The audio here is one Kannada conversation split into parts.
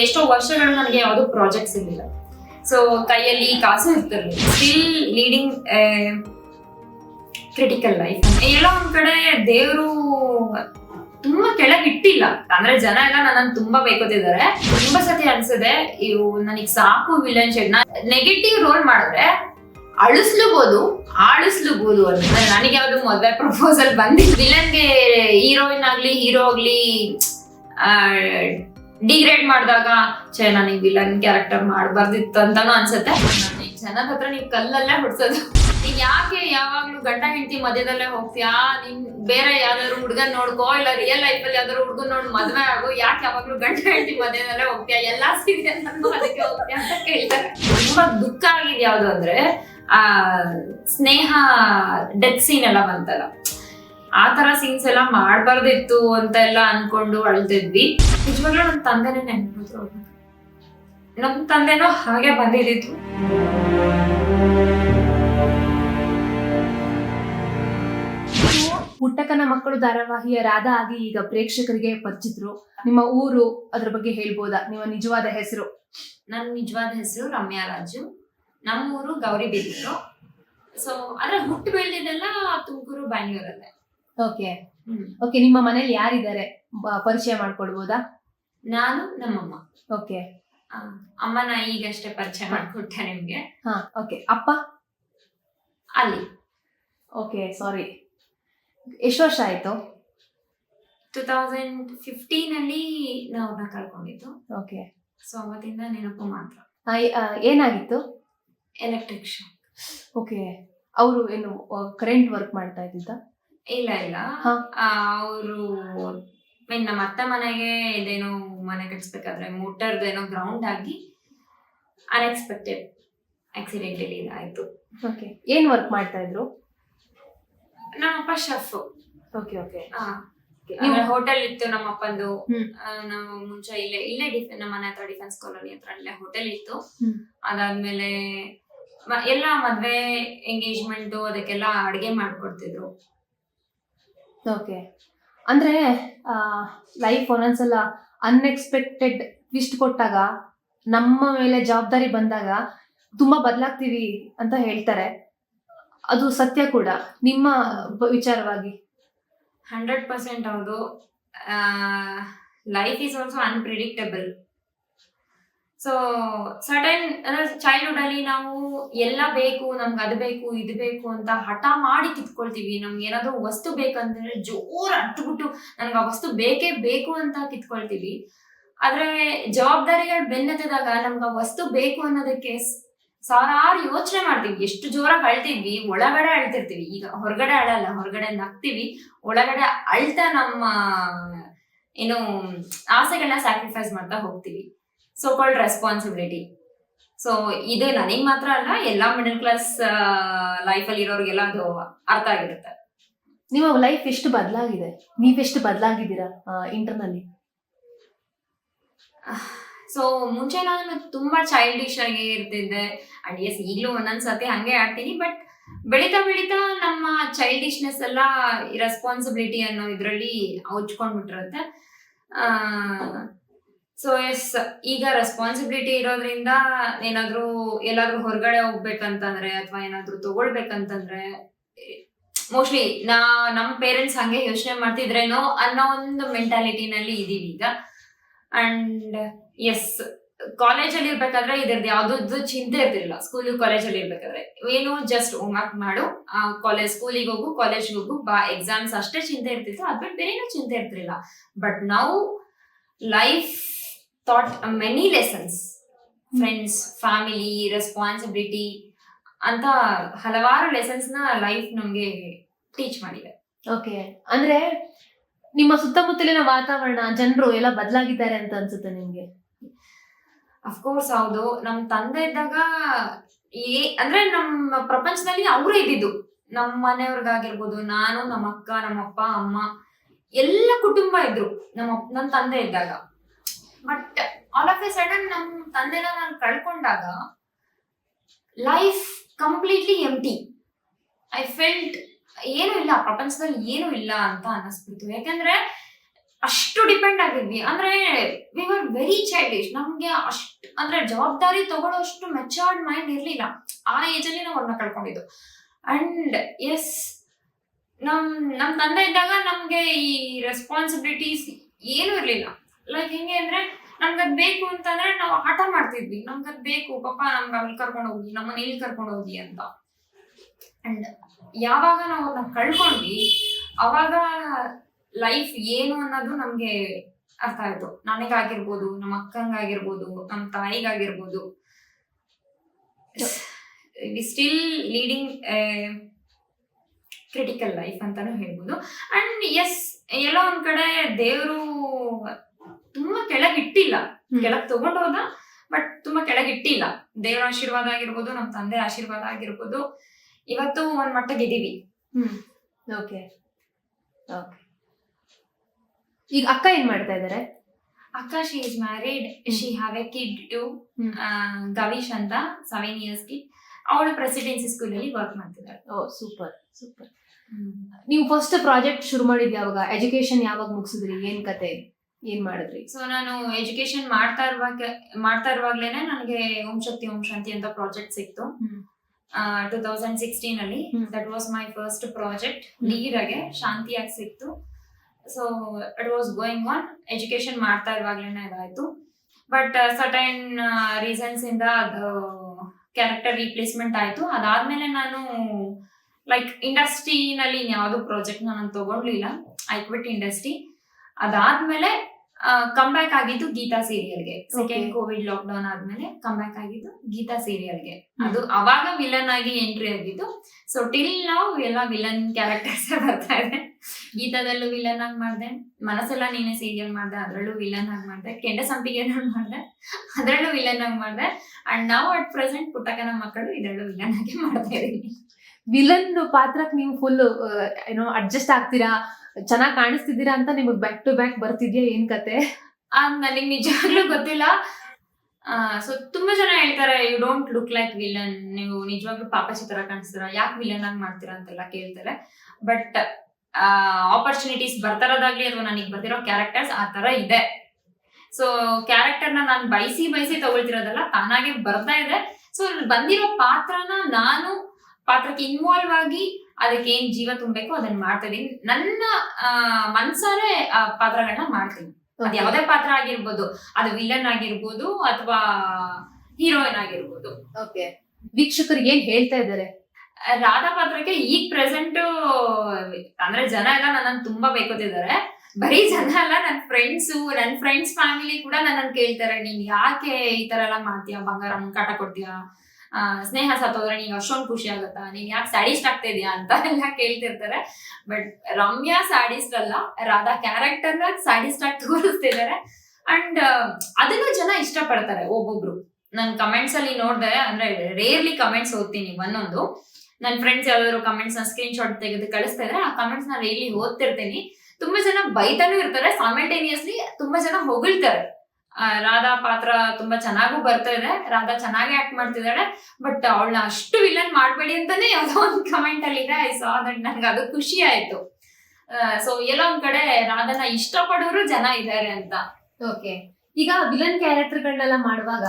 ಎಷ್ಟೋ ವರ್ಷಗಳು ನನಗೆ ಯಾವುದೋ ಪ್ರಾಜೆಕ್ಟ್ಸ್ ಸಿಗಲಿಲ್ಲ. ಸೊ ಕೈಯಲ್ಲಿ ಕಾಸು ಇರ್ತಿರ್ಲಿಲ್ಲ. ಸ್ಟಿಲ್ ಲೀಡಿಂಗ್ ಕ್ರಿಟಿಕಲ್ ಲೈಫ್ ಎಲ್ಲೋ ಒಂದ್ ಕಡೆ ದೇವರು ತುಂಬಾ ಕೆಳಗೆ ಇಟ್ಟಿಲ್ಲ. ಅಂದ್ರೆ ಜನ ಎಲ್ಲ ನನ್ನನ್ನು ತುಂಬಾ ಬೈಕೋತಿದ್ದಾರೆ. ತುಂಬಾ ಸತಿ ಅನ್ಸಿದೆ ಇವು ನನಗ್ ಸಾಕು ವಿಲನ್ ಶೇಡ್ ನೆಗೆಟಿವ್ ರೋಲ್ ಮಾಡಿದ್ರೆ ಅಳಿಸ್ಲೂಬಹುದು ಆಳಿಸ್ಲೂಬಹುದು ಅಂತ. ನನಗೆ ಯಾವ್ದು ಮದ್ವೆ ಪ್ರಪೋಸಲ್ ಬಂದಿಲ್ಲ. ವಿಲನ್ಗೆ ಹೀರೋಯಿನ್ ಆಗ್ಲಿ ಹೀರೋ ಆಗ್ಲಿ ಡಿಗ್ರೇಡ್ ಮಾಡಿದಾಗ, ಛೇ ನನಗೆ ವಿಲನ್ ಕ್ಯಾರೆಕ್ಟರ್ ಮಾಡಬಾರ್ದಿತ್ತು ಅಂತಾನು ಅನ್ಸುತ್ತೆ. ನಾನ್ ಈ ಜನದ ಹತ್ರ ನೀವು ಕಲ್ಲಲ್ಲೇ ಹೊಡ್ಸೋದು. ನೀನ್ ಯಾಕೆ ಯಾವಾಗ್ಲೂ ಗಂಡ, ಹೆಂಡತಿ ಮಧ್ಯದಲ್ಲೇ ಹೋಗ್ತೀಯಾ? ನಿನ್ ಬೇರೆ ಯಾವ್ದಾದ್ರು ಹುಡ್ಗನ್ ನೋಡ್ಕೋ, ಇಲ್ಲ ರಿಯಲ್ ಲೈಫ್ ಅಲ್ಲಿ ಯಾವ್ದಾದ್ರು ಹುಡ್ಗನ್ ನೋಡ್ ಮದ್ವೆ ಆಗು, ಯಾಕೆ ಯಾವಾಗ್ಲೂ ಗಂಡ, ಹೆಂಡತಿ ಮಧ್ಯದಲ್ಲೇ ಹೋಗ್ತೀಯಾ? ಎಲ್ಲಾ ಸೀರಿಯಲ್ ಅದಕ್ಕೆ ಹೋಗ್ತೀಯಾ ಅಂತ ಕೇಳ್ತಾರೆ. ತುಂಬಾ ದುಃಖ ಆಗಿದೆ ಯಾವ್ದು ಅಂದ್ರೆ, ಆ, ಸ್ನೇಹ ಡೆತ್ ಸೀನ್ ಎಲ್ಲ ಬಂತಲ್ಲ. ಆ ತರ ಸೀನ್ಸ್ ಎಲ್ಲ ಮಾಡಬಾರ್ದಿತ್ತು ಅಂತ ಎಲ್ಲ ಅನ್ಕೊಂಡು ಅಳ್ತಿದ್ವಿ ನಿಜವಾಗ್ಲೂ ನಮ್ ತಂದೆನೇ ನೆನಪಿದ್ರು ನಮ್ ತಂದೆನೂ ಹಾಗೆ ಬಂದಿದ್ದು ನೀವು ಪುಟ್ಟಕ್ಕನ ಮಕ್ಕಳು ಧಾರಾವಾಹಿಯ ರಾಧಾ ಆಗಿ ಈಗ ಪ್ರೇಕ್ಷಕರಿಗೆ ಪರಿಚಿತರು. ನಿಮ್ಮ ಊರು ಅದ್ರ ಬಗ್ಗೆ ಹೇಳ್ಬೋದಾ? ನಿಮ್ಮ ನಿಜವಾದ ಹೆಸರು? ನನ್ನ ನಿಜವಾದ ಹೆಸರು ರಮ್ಯಾ ರಾಜು. ನಮ್ಮೂರು ಗೌರಿಬಿದೂರು ಸೊ ಆದ್ರೆ ಹುಟ್ಟು ಬೆಳೆದಿದ್ದೆಲ್ಲ ತುಮಕೂರು ಬ್ಯಾಂಗ್ಳೂರಲ್ಲೇ. ಓಕೆ ಓಕೆ ನಿಮ್ಮ ಮನೇಲಿ ಯಾರಿದ್ದಾರೆ? ಪರಿಚಯ ಮಾಡ್ಕೊಡ್ಬೋದಾ? ನಾನು ನಮ್ಮಮ್ಮ. ಓಕೆ ಅಮ್ಮನ ಈಗಷ್ಟೇ ಪರಿಚಯ ಮಾಡ್ಕೊಟ್ಟೆ ನಿಮ್ಗೆ. ಹಾ ಓಕೆ ಅಪ್ಪ? ಅಲ್ಲಿ. ಓಕೆ ಸಾರಿ ಎಷ್ಟು ವರ್ಷ ಆಯ್ತು? ಟೂ ತೌಸಂಡ್ ಫಿಫ್ಟೀನ್ ಅಲ್ಲಿ ನಾವು ಕಳ್ಕೊಂಡಿದ್ದು ಓಕೆ ಸೊ ಅವತ್ತಿಂದ ನೆನಪು ಮಾತ್ರ. ಏನಾಗಿತ್ತು? ಎಲೆಕ್ಟ್ರಿಕ್ ಶಾಕ್ ಓಕೆ ಅವರು ಏನು ಕರೆಂಟ್ ವರ್ಕ್ ಮಾಡ್ತಾ ಇದ್ದಿದ್ದ? ಇಲ್ಲ ಇಲ್ಲ. ಅವರು ಮೀನ್ ನಮ್ಮ ಅತ್ತ ಮನೆಗೆ ಇದೇನೋ ಮನೆ ಕಟ್ಸ್ಬೇಕಾದ್ರೆ ಮೋಟರ್ದು ಏನೋ ಗ್ರೌಂಡ್ ಆಗಿ ಅನ್ಎಕ್ಸ್ಪೆಕ್ಟೆಡ್ ಆಕ್ಸಿಡೆಂಟಲಿ ಇದಾಯ್ತು. ಓಕೆ ಏನ್ ವರ್ಕ್ ಮಾಡ್ತಾ ಇದ್ರು? ನಮ್ಮಪ್ಪ ಶೆಫ್ ಓಕೆ ಓಕೆ ಹೋಟೆಲ್ ಇತ್ತು ನಮ್ಮ ಅಪ್ಪಂದು. ನಾವು ಮುಂಚೆ ಇಲ್ಲೇ ಇಲ್ಲೇ ಡಿಫ್ ನಮ್ಮ ಮನೆ ಹತ್ರ ಡಿಫೆನ್ಸ್ ಕಾಲೋನಿ ಹತ್ರ ಅಲ್ಲೇ ಹೋಟೆಲ್ ಇತ್ತು. ಅದಾದ್ಮೇಲೆ ಎಲ್ಲ ಮದ್ವೆ ಎಂಗೇಜ್ಮೆಂಟ್ ಅದಕ್ಕೆಲ್ಲ ಅಡಿಗೆ ಮಾಡ್ಕೊಡ್ತಿದ್ರು. ಓಕೆ ಅಂದ್ರೆ ಲೈಫ್ ಒಂದೊಂದ್ಸಲ ಅನ್ಎಕ್ಸ್ಪೆಕ್ಟೆಡ್ ಟ್ವಿಸ್ಟ್ ಕೊಟ್ಟಾಗ, ನಮ್ಮ ಮೇಲೆ ಜವಾಬ್ದಾರಿ ಬಂದಾಗ ತುಂಬಾ ಬದಲಾಗ್ತೀವಿ ಅಂತ ಹೇಳ್ತಾರೆ. ಅದು ಸತ್ಯ ಕೂಡ. ನಿಮ್ಮ ವಿಚಾರವಾಗಿ. ಹಂಡ್ರೆಡ್ ಪರ್ಸೆಂಟ್ ಹೌದು. Life is also unpredictable so sudden ಅಂದ್ರೆ ಚೈಲ್ಡ್ಹುಡ್ ಅಲ್ಲಿ ನಾವು ಎಲ್ಲ ಬೇಕು, ನಮ್ಗೆ ಅದು ಬೇಕು, ಇದು ಬೇಕು ಅಂತ ಹಠ ಮಾಡಿ ಕಿತ್ಕೊಳ್ತೀವಿ. ನಮ್ಗೆ ಏನಾದ್ರು ವಸ್ತು ಬೇಕಂತಂದ್ರೆ ಜೋರ್ ಅಟ್ಬಿಟ್ಟು ನನ್ಗೆ ಆ ವಸ್ತು ಬೇಕೇ ಬೇಕು ಅಂತ ಕಿತ್ಕೊಳ್ತೀವಿ. ಆದ್ರೆ ಜವಾಬ್ದಾರಿಗಳು ಬೆನ್ನತ್ತಿದಾಗ ನಮ್ಗೆ ಆ ವಸ್ತು ಬೇಕು ಅನ್ನೋದಕ್ಕೆ ಸಾವಿರಾರು ಯೋಚನೆ ಮಾಡ್ತೀವಿ. ಎಷ್ಟು ಜೋರಾಗಿ ಅಳ್ತಿದ್ವಿ ಒಳಗಡೆ ಅಳ್ತಿರ್ತೀವಿ. ಈಗ ಹೊರಗಡೆ ಅಳಲ್ಲ ಹೊರಗಡೆ ನಗ್ತೀವಿ ಒಳಗಡೆ ಅಳ್ತಾ ನಮ್ಮ, ಏನು ಆಸೆಗಳನ್ನ ಸ್ಯಾಕ್ರಿಫೈಸ್ ಮಾಡ್ತಾ ಹೋಗ್ತೀವಿ. ಸೊ ಕಾಲ್ಡ್ ರೆಸ್ಪಾನ್ಸಿಬಿಲಿಟಿ ಸೊ ಇದು ನನಗೆ ಮಾತ್ರ ಅಲ್ಲ ಎಲ್ಲಾ ಮಿಡಲ್ ಕ್ಲಾಸ್ ಲೈಫಲ್ಲಿ ಇರೋರಿಗೆಲ್ಲ ಅದು ಅರ್ಥ ಆಗಿರುತ್ತೆ. ನಿಮ್ಮ ಲೈಫ್ ಎಷ್ಟು ಬದಲಾಗಿದೆ? ನೀವೆಷ್ಟು ಬದಲಾಗಿದ್ದೀರಾ ಇಂಟರ್ನಲ್ಲಿ ಸೊ ಮುಂಚೆ ನಾನು ತುಂಬಾ ಚೈಲ್ಡಿಶ್ ಆಗಿ ಇರ್ತಿದ್ದೆ. ಅಂಡ್ ಎಸ್ ಈಗಲೂ ಒಂದೊಂದು ಸತಿ ಹಂಗೆ ಆಡ್ತೀನಿ ಬಟ್ ಬೆಳೀತಾ ಬೆಳೀತಾ ನಮ್ಮ ಚೈಲ್ಡಿಶ್ನೆಸ್ ಎಲ್ಲ ರೆಸ್ಪಾನ್ಸಿಬಿಲಿಟಿ ಅನ್ನೋ ಇದರಲ್ಲಿ ಔಚ್ಕೊಂಡ್ಬಿಟ್ಟಿರುತ್ತೆ ಸೊ ಎಸ್ ಈಗ ರೆಸ್ಪಾನ್ಸಿಬಿಲಿಟಿ ಇರೋದ್ರಿಂದ ಏನಾದ್ರೂ ಎಲ್ಲಾದ್ರೂ ಹೊರಗಡೆ ಹೋಗ್ಬೇಕಂತಂದ್ರೆ ಅಥವಾ ಏನಾದ್ರೂ ತಗೊಳ್ಬೇಕಂತಂದ್ರೆ ಮೋಸ್ಟ್ಲಿ ನಾ ನಮ್ಮ ಪೇರೆಂಟ್ಸ್ ಹಂಗೆ ಯೋಚನೆ ಮಾಡ್ತಿದ್ರೇನೋ ಅನ್ನೋ ಒಂದು ಮೆಂಟಾಲಿಟಿನಲ್ಲಿ ಇದೀವಿ ಈಗ. ಅಂಡ್ ಎಸ್ ಕಾಲೇಜಲ್ಲಿ ಇರ್ಬೇಕಾದ್ರೆ ಇದ್ರದ್ದು ಯಾವ್ದು ಚಿಂತೆ ಇರ್ತಿರ್ಲಿಲ್ಲ. ಸ್ಕೂಲ್ ಕಾಲೇಜಲ್ಲಿ ಇರ್ಬೇಕಾದ್ರೆ. ಏನು ಜಸ್ಟ್ ಹೋಮ್ವರ್ಕ್ ಮಾಡು. ಕಾಲೇಜ್ ಸ್ಕೂಲಿಗೆ ಹೋಗು ಕಾಲೇಜ್ಗೆ ಹೋಗು. ಬಾ ಎಕ್ಸಾಮ್ಸ್ ಅಷ್ಟೇ ಚಿಂತೆ ಇರ್ತಿತ್ತು. ಅದ್ಬಿಟ್ಟು ಬೇರೆ ಚಿಂತೆ ಇರ್ತಿರ್ಲಿಲ್ಲ. ಬಟ್ ನಾವು life taught many lessons friends family responsibility ಅಂತ ಹಲವಾರು ಲೆಸನ್ಸ್ನ ಲೈಫ್ ನಮ್ಗೆ ಟೀಚ್ ಮಾಡಿದೆ. ಓಕೆ ಅಂದ್ರೆ ನಿಮ್ಮ ಸುತ್ತಮುತ್ತಲಿನ ವಾತಾವರಣ ಜನರು ಎಲ್ಲ ಬದಲಾಗಿದ್ದಾರೆ ಅಂತ ಅನ್ಸುತ್ತೆ ನಿಮ್ಗೆ? ಅಫ್ಕೋರ್ಸ್ ಹೌದು. ನಮ್ ತಂದೆ ಇದ್ದಾಗ ಏ ಅಂದ್ರೆ ನಮ್ಮ ಪ್ರಪಂಚದಲ್ಲಿ ಅವರೇ ಇದ್ದಿದ್ದು. ನಮ್ಮ ಮನೆಯವ್ರಿಗಾಗಿರ್ಬೋದು ನಾನು ನಮ್ಮ ಅಕ್ಕ ನಮ್ಮ ಅಪ್ಪ ಅಮ್ಮ ಎಲ್ಲ ಕುಟುಂಬ ಇದ್ರು. ನಮ್ಮ ನನ್ನ ತಂದೆ ಇದ್ದಾಗ. But all of a sudden ನಮ್ ತಂದೆನ ನಾನು ಕಳ್ಕೊಂಡಾಗ life completely empty I felt ಏನು ಇಲ್ಲ, ಪ್ರಪಂಚದಲ್ಲಿ ಏನು ಇಲ್ಲ ಅಂತ ಅನ್ನಿಸ್ಬಿಡ್ತು. ಯಾಕಂದ್ರೆ ಅಷ್ಟು ಡಿಪೆಂಡ್ ಆಗಿದ್ವಿ. ಅಂದ್ರೆ ವಿ ಆರ್ ವೆರಿ ಚೈಲ್ಡಿಶ್ ನಮ್ಗೆ ಅಷ್ಟು, ಅಂದ್ರೆ ಜವಾಬ್ದಾರಿ ತಗೊಳ್ಳೋಷ್ಟು ಮೆಚೋರ್ಡ್ ಮೈಂಡ್ ಇರ್ಲಿಲ್ಲ. ಆ ಏಜ್ ಅಲ್ಲಿ ನಾವು ಅವ್ರನ್ನ ಕಳ್ಕೊಂಡಿದ್ದು. ಅಂಡ್ ಎಸ್ ನಮ್ ನಮ್ ತಂದೆ ಇದ್ದಾಗ ನಮ್ಗೆ ಈ ರೆಸ್ಪಾನ್ಸಿಬಿಲಿಟೀಸ್ ಏನು ಇರ್ಲಿಲ್ಲ. ಲೈಕ್ ಹೆಂಗೆ ಅಂದ್ರೆ ನಮ್ಗದ್ ಬೇಕು ಅಂತಂದ್ರೆ ನಾವು ಹಠ ಮಾಡ್ತಿದ್ವಿ. ನಮ್ಗದ್ ಬೇಕು ಪಾಪ ನಮ್ಗೆ ಅಲ್ಲಿ ಕರ್ಕೊಂಡು ಹೋಗಿ ನಮ್ಮನ್ನ ಇಲ್ಲಿ ಕರ್ಕೊಂಡು ಹೋಗಿ ಅಂತ. ಅಂಡ್ ಯಾವಾಗ ನಾವು ಅದನ್ನ ಕಳ್ಕೊಂಡ್ವಿ ಅವಾಗ ಲೈಫ್ ಏನು ಅನ್ನೋದು ನಮ್ಗೆ ಅರ್ಥ ಆಯ್ತು. ನನಗಾಗಿರ್ಬೋದು ನಮ್ಮ ಅಕ್ಕಂಗಾಗಿರ್ಬೋದು ನಮ್ಮ ತಾಯಿಗಾಗಿರ್ಬೋದು. We still leading critical life ಅಂತಾನು ಹೇಳ್ಬೋದು. ಅಂಡ್ ಎಸ್ ಎಲ್ಲೋ ಒಂದ್ ಕಡೆ ದೇವರು ತುಂಬಾ ಕೆಳಗಿಟ್ಟಿಲ್ಲ ಕೆಳಗ್ ತಗೊಂಡೋದ ಬಟ್ ತುಂಬಾ ಕೆಳಗಿಟ್ಟಿಲ್ಲ ದೇವರ ಆಶೀರ್ವಾದ ಆಗಿರ್ಬೋದು ನಮ್ಮ ತಂದೆ ಆಶೀರ್ವಾದ ಆಗಿರ್ಬೋದು. ಇವತ್ತು ಒಂದ್ ಮಟ್ಟಕ್ಕೆ ಇದೀವಿ. ಹ್ಮ್. ಓಕೆ. ಓಕೆ. ಈಗ ಅಕ್ಕ ಏನ್ ಮಾಡ್ತಾ ಇದಾರೆ? ಅಕ್ಕ she is married she have a kid too. Gavish ಅಂತ ಸೆವೆನ್ ಇಯರ್ಸ್ ಕಿಡ್ ಅವಳು ಪ್ರೆಸಿಡೆನ್ಸಿ ಸ್ಕೂಲ್ ಅಲ್ಲಿ ವರ್ಕ್ ಮಾಡ್ತಿದ್ದಾಳೆ. ಓ ಸೂಪರ್ ಸೂಪರ್ ನೀವು ಫಸ್ಟ್ ಪ್ರಾಜೆಕ್ಟ್ ಶುರು ಮಾಡಿದ್ ಯಾವಾಗ ಎಜುಕೇಶನ್ ಯಾವಾಗ ಮುಗಿಸಿದ್ರಿ? ಏನ್ ಕತೆ? ಏನ್ ಮಾಡಿದ್ರಿ? ಸೊ ನಾನು ಎಜುಕೇಶನ್ ಮಾಡ್ತಾ ಇರುವಾಗ ಮಾಡ್ತಾ ಇರುವಾಗ್ಲೇನೆ ನನಗೆ ಓಂ ಶಕ್ತಿ ಓಂ ಶಾಂತಿ ಅಂತ ಪ್ರಾಜೆಕ್ಟ್ ಸಿಕ್ತು. ಟೂ ತೌಸಂಡ್ ಸಿಕ್ಸ್ಟೀನ್ ಅಲ್ಲಿ. That was my first project ನೀರಾಗೆ ಶಾಂತಿಯಾಗಿ ಸಿಕ್ತು. So it was going on education ಮಾಡ್ತಾ ಇರುವಾಗ್ಲೇನೆ ಇದಾಯ್ತು. ಬಟ್ ಸಟನ್ ರೀಸನ್ಸ್ ಇಂದ ಅದು ಕ್ಯಾರೆಕ್ಟರ್ ರೀಪ್ಲೇಸ್ಮೆಂಟ್ ಆಯ್ತು. ಅದಾದ್ಮೇಲೆ ನಾನು ಲೈಕ್ ಇಂಡಸ್ಟ್ರಿನಲ್ಲಿ ಯಾವ್ದು ಪ್ರಾಜೆಕ್ಟ್ ನಾನು ತಗೊಂಡ್ಲಿಲ್ಲ. ಐ ಕ್ವಿಟ್ ಇಂಡಸ್ಟ್ರಿ ಅದಾದ್ಮೇಲೆ ಕಮ್ ಬ್ಯಾಕ್ ಆಗಿದ್ದು ಗೀತಾ ಸೀರಿಯಲ್ಗೆ ಸೆಕೆಂಡ್ ಕೋವಿಡ್ ಲಾಕ್ ಡೌನ್ ಆದ್ಮೇಲೆ ಕಮ್ ಬ್ಯಾಕ್ ಆಗಿದ್ದು ಗೀತಾ ಸೀರಿಯಲ್ಗೆ ಅದು ಅವಾಗ ವಿಲನ್ ಆಗಿ ಎಂಟ್ರಿ ಆಗಿದ್ದು. ಸೊ ಟಿಲ್ ನಾವು ಎಲ್ಲ ವಿಲನ್ ಕ್ಯಾರೆಕ್ಟರ್ಸ್ ಬರ್ತಾ ಇದೆ. ಗೀತಾದಲ್ಲೂ ವಿಲನ್ ಆಗಿ ಮಾಡಿದೆ. ಮನಸ್ಸೆಲ್ಲ ನೀನೆ ಸೀರಿಯಲ್ ಮಾಡ್ದೆ ಅದರಲ್ಲೂ ವಿಲನ್ ಆಗಿ ಮಾಡಿದೆ. ಕೆಂಡ ಸಂಪಿಗೆ ಮಾಡಿದೆ. ಅದರಲ್ಲೂ ವಿಲನ್ ಆಗಿ ಮಾಡಿದೆ. ಅಂಡ್ ನಾವು ಅಟ್ ಪ್ರೆಸೆಂಟ್ ಪುಟ್ಟಕನ ಮಕ್ಕಳು ಇದರಲ್ಲೂ ವಿಲನ್ ಆಗಿ ಮಾಡ್ತಾ ಇದೀವಿ ವಿಲನ್ ಪಾತ್ರಕ್ಕೆ ನೀವು ಫುಲ್ ಏನೋ ಅಡ್ಜಸ್ಟ್ ಆಗ್ತೀರಾ? ಚೆನ್ನಾಗ್ ಕಾಣಿಸ್ತಿದ್ದೀರಾ ಅಂತ ನಿಮಗ್ ಬ್ಯಾಕ್ ಟು ಬ್ಯಾಕ್ ಬರ್ತಿದ್ಯಾ ಏನ್ ಕತೆ? ನನಗೆ ನಿಜವಾಗ್ಲೂ ಗೊತ್ತಿಲ್ಲ. ಸೊ ತುಂಬಾ ಜನ ಹೇಳ್ತಾರೆ you don't look like villain ನೀವು ನಿಜವಾಗ್ಲೂ ಪಾಪ ತರ ಕಾಣಿಸ್ತೀರಾ? ಯಾಕೆ ವಿಲನ್ ಆಗಿ ಮಾಡ್ತೀರಾ? ಅಂತೆಲ್ಲ ಕೇಳ್ತಾರೆ. ಬಟ್ ಆಪರ್ಚುನಿಟೀಸ್ ಬರ್ತಾರದಾಗ್ಲಿ ಅಥವಾ ನನಗೆ ಬರ್ತಿರೋ ಕ್ಯಾರೆಕ್ಟರ್ಸ್ ಆ ತರ ಇದೆ. ಸೊ ಕ್ಯಾರೆಕ್ಟರ್ನ ನಾನು ಬಯಸಿ ಬಯಸಿ ತಗೊಳ್ತಿರೋದಲ್ಲ, ತಾನಾಗೆ ಬರ್ತಾ ಇದೆ. ಸೊ ಬಂದಿರೋ ಪಾತ್ರನ ನಾನು ಪಾತ್ರಕ್ಕೆ ಇನ್ವಾಲ್ವ್ ಆಗಿ ಅದಕ್ಕೆ ಏನ್ ಜೀವ ತುಂಬಬೇಕು ಅದನ್ನ ಮಾಡ್ತಾ ಇದೀನಿ ನನ್ನ ಮನ್ಸಾರೆ ಆ ಪಾತ್ರಗಳನ್ನ ಮಾಡ್ತೀನಿ. ಅದ್ ಯಾವ್ದೇ ಪಾತ್ರ ಆಗಿರ್ಬೋದು ಅದು ವಿಲನ್ ಆಗಿರ್ಬೋದು ಅಥವಾ ಹೀರೋಯಿನ್ ಆಗಿರ್ಬೋದು. ಓಕೆ ವೀಕ್ಷಕರು ಏನ್ ಹೇಳ್ತಾ ಇದ್ದಾರೆ? ರಾಧಾ ಪಾತ್ರಕ್ಕೆ ಈಗ ಪ್ರೆಸೆಂಟ್ ಅಂದ್ರೆ ಜನ ಎಲ್ಲ ನನ್ನ ತುಂಬಾ ಬೇಕೋತಿದ್ದಾರೆ. ಬರೀ ಜನ ಅಲ್ಲ ನನ್ನ ಫ್ರೆಂಡ್ಸ್ ನನ್ನ ಫ್ರೆಂಡ್ಸ್ ಫ್ಯಾಮಿಲಿ ಕೂಡ ನನ್ನ ಕೇಳ್ತಾರೆ. ನೀನ್ ಯಾಕೆ ಈ ತರ ಎಲ್ಲ ಮಾಡ್ತೀಯ? ಬಂಗಾರ ಕಾಟ ಕೊಡ್ತೀಯಾ? ಸ್ನೇಹ ಸತ್ತೋದ್ರೆ ನೀನ್ ಅಷ್ಟೊಂದು ಖುಷಿ ಆಗುತ್ತಾ? ನೀನ್ ಯಾಕೆ ಸ್ಯಾಡಿಸ್ಟ್ ಆಗ್ತಾ ಇದೆಯಾ ಅಂತ ಎಲ್ಲ ಕೇಳ್ತಿರ್ತಾರೆ. ಬಟ್ ರಮ್ಯಾ ಸ್ಯಾಡಿಸ್ಟ್ ಅಲ್ಲ, ರಾಧಾ ಕ್ಯಾರೆಕ್ಟರ್ ಸ್ಯಾಡಿಸ್ಟ್ ಆಗಿ ತೋರಿಸ್ತಿದ್ದಾರೆ ಅಂಡ್ ಅದನ್ನು ಜನ ಇಷ್ಟಪಡ್ತಾರೆ ಒಬ್ಬೊಬ್ರು. ನನ್ ಕಮೆಂಟ್ಸ್ ಅಲ್ಲಿ ನೋಡ್ದೆ, ಅಂದ್ರೆ ರೇರ್ಲಿ ಕಮೆಂಟ್ಸ್ ಓದ್ತೀನಿ ಒಂದೊಂದು. ನನ್ನ ಫ್ರೆಂಡ್ಸ್ ಯಾವ್ದಾದ್ರು ಕಮೆಂಟ್ಸ್ನ ಸ್ಕ್ರೀನ್ ಶಾಟ್ ತೆಗೆದು ಕಳಿಸ್ತಾ ಇದ್ರೆ ಆ ಕಮೆಂಟ್ಸ್ನ ರೇರ್ಲಿ ಓದ್ತಿರ್ತೀನಿ. ತುಂಬಾ ಜನ ಬೈತಾನೂ ಇರ್ತಾರೆ ಸಾಮಿಲ್ಟೇನಿಯಸ್ಲಿ ತುಂಬಾ ಜನ ಹೊಗಳ್ತಾರೆ. ರಾಧಾ ಪಾತ್ರ ತುಂಬಾ ಚೆನ್ನಾಗೂ ಬರ್ತಾ ಇದೆ. ರಾಧಾ ಚೆನ್ನಾಗಿ ಆಕ್ಟ್ ಮಾಡ್ತಿದ್ದಾಳೆ. ಬಟ್ ಅವಳನ್ನ ಅಷ್ಟು ವಿಲನ್ ಮಾಡ್ಬೇಡಿ ಅಂತಾನೆ ಯಾವ್ದೋ ಒಂದು ಕಮೆಂಟ್ ಅಲ್ಲಿ ಇದೆ. ಐ ಸಾ ದಟ್ ನನ್ಗೆ ಅದು ಖುಷಿ ಆಯ್ತು. ಸೊ ಎಲ್ಲ ಒಂದ್ ಕಡೆ ರಾಧಾನ ಇಷ್ಟಪಡೋರು ಜನ ಇದ್ದಾರೆ ಅಂತ. ಓಕೆ ಈಗ ವಿಲನ್ ಕ್ಯಾರೆಕ್ಟರ್ಗಳನ್ನೆಲ್ಲ ಮಾಡುವಾಗ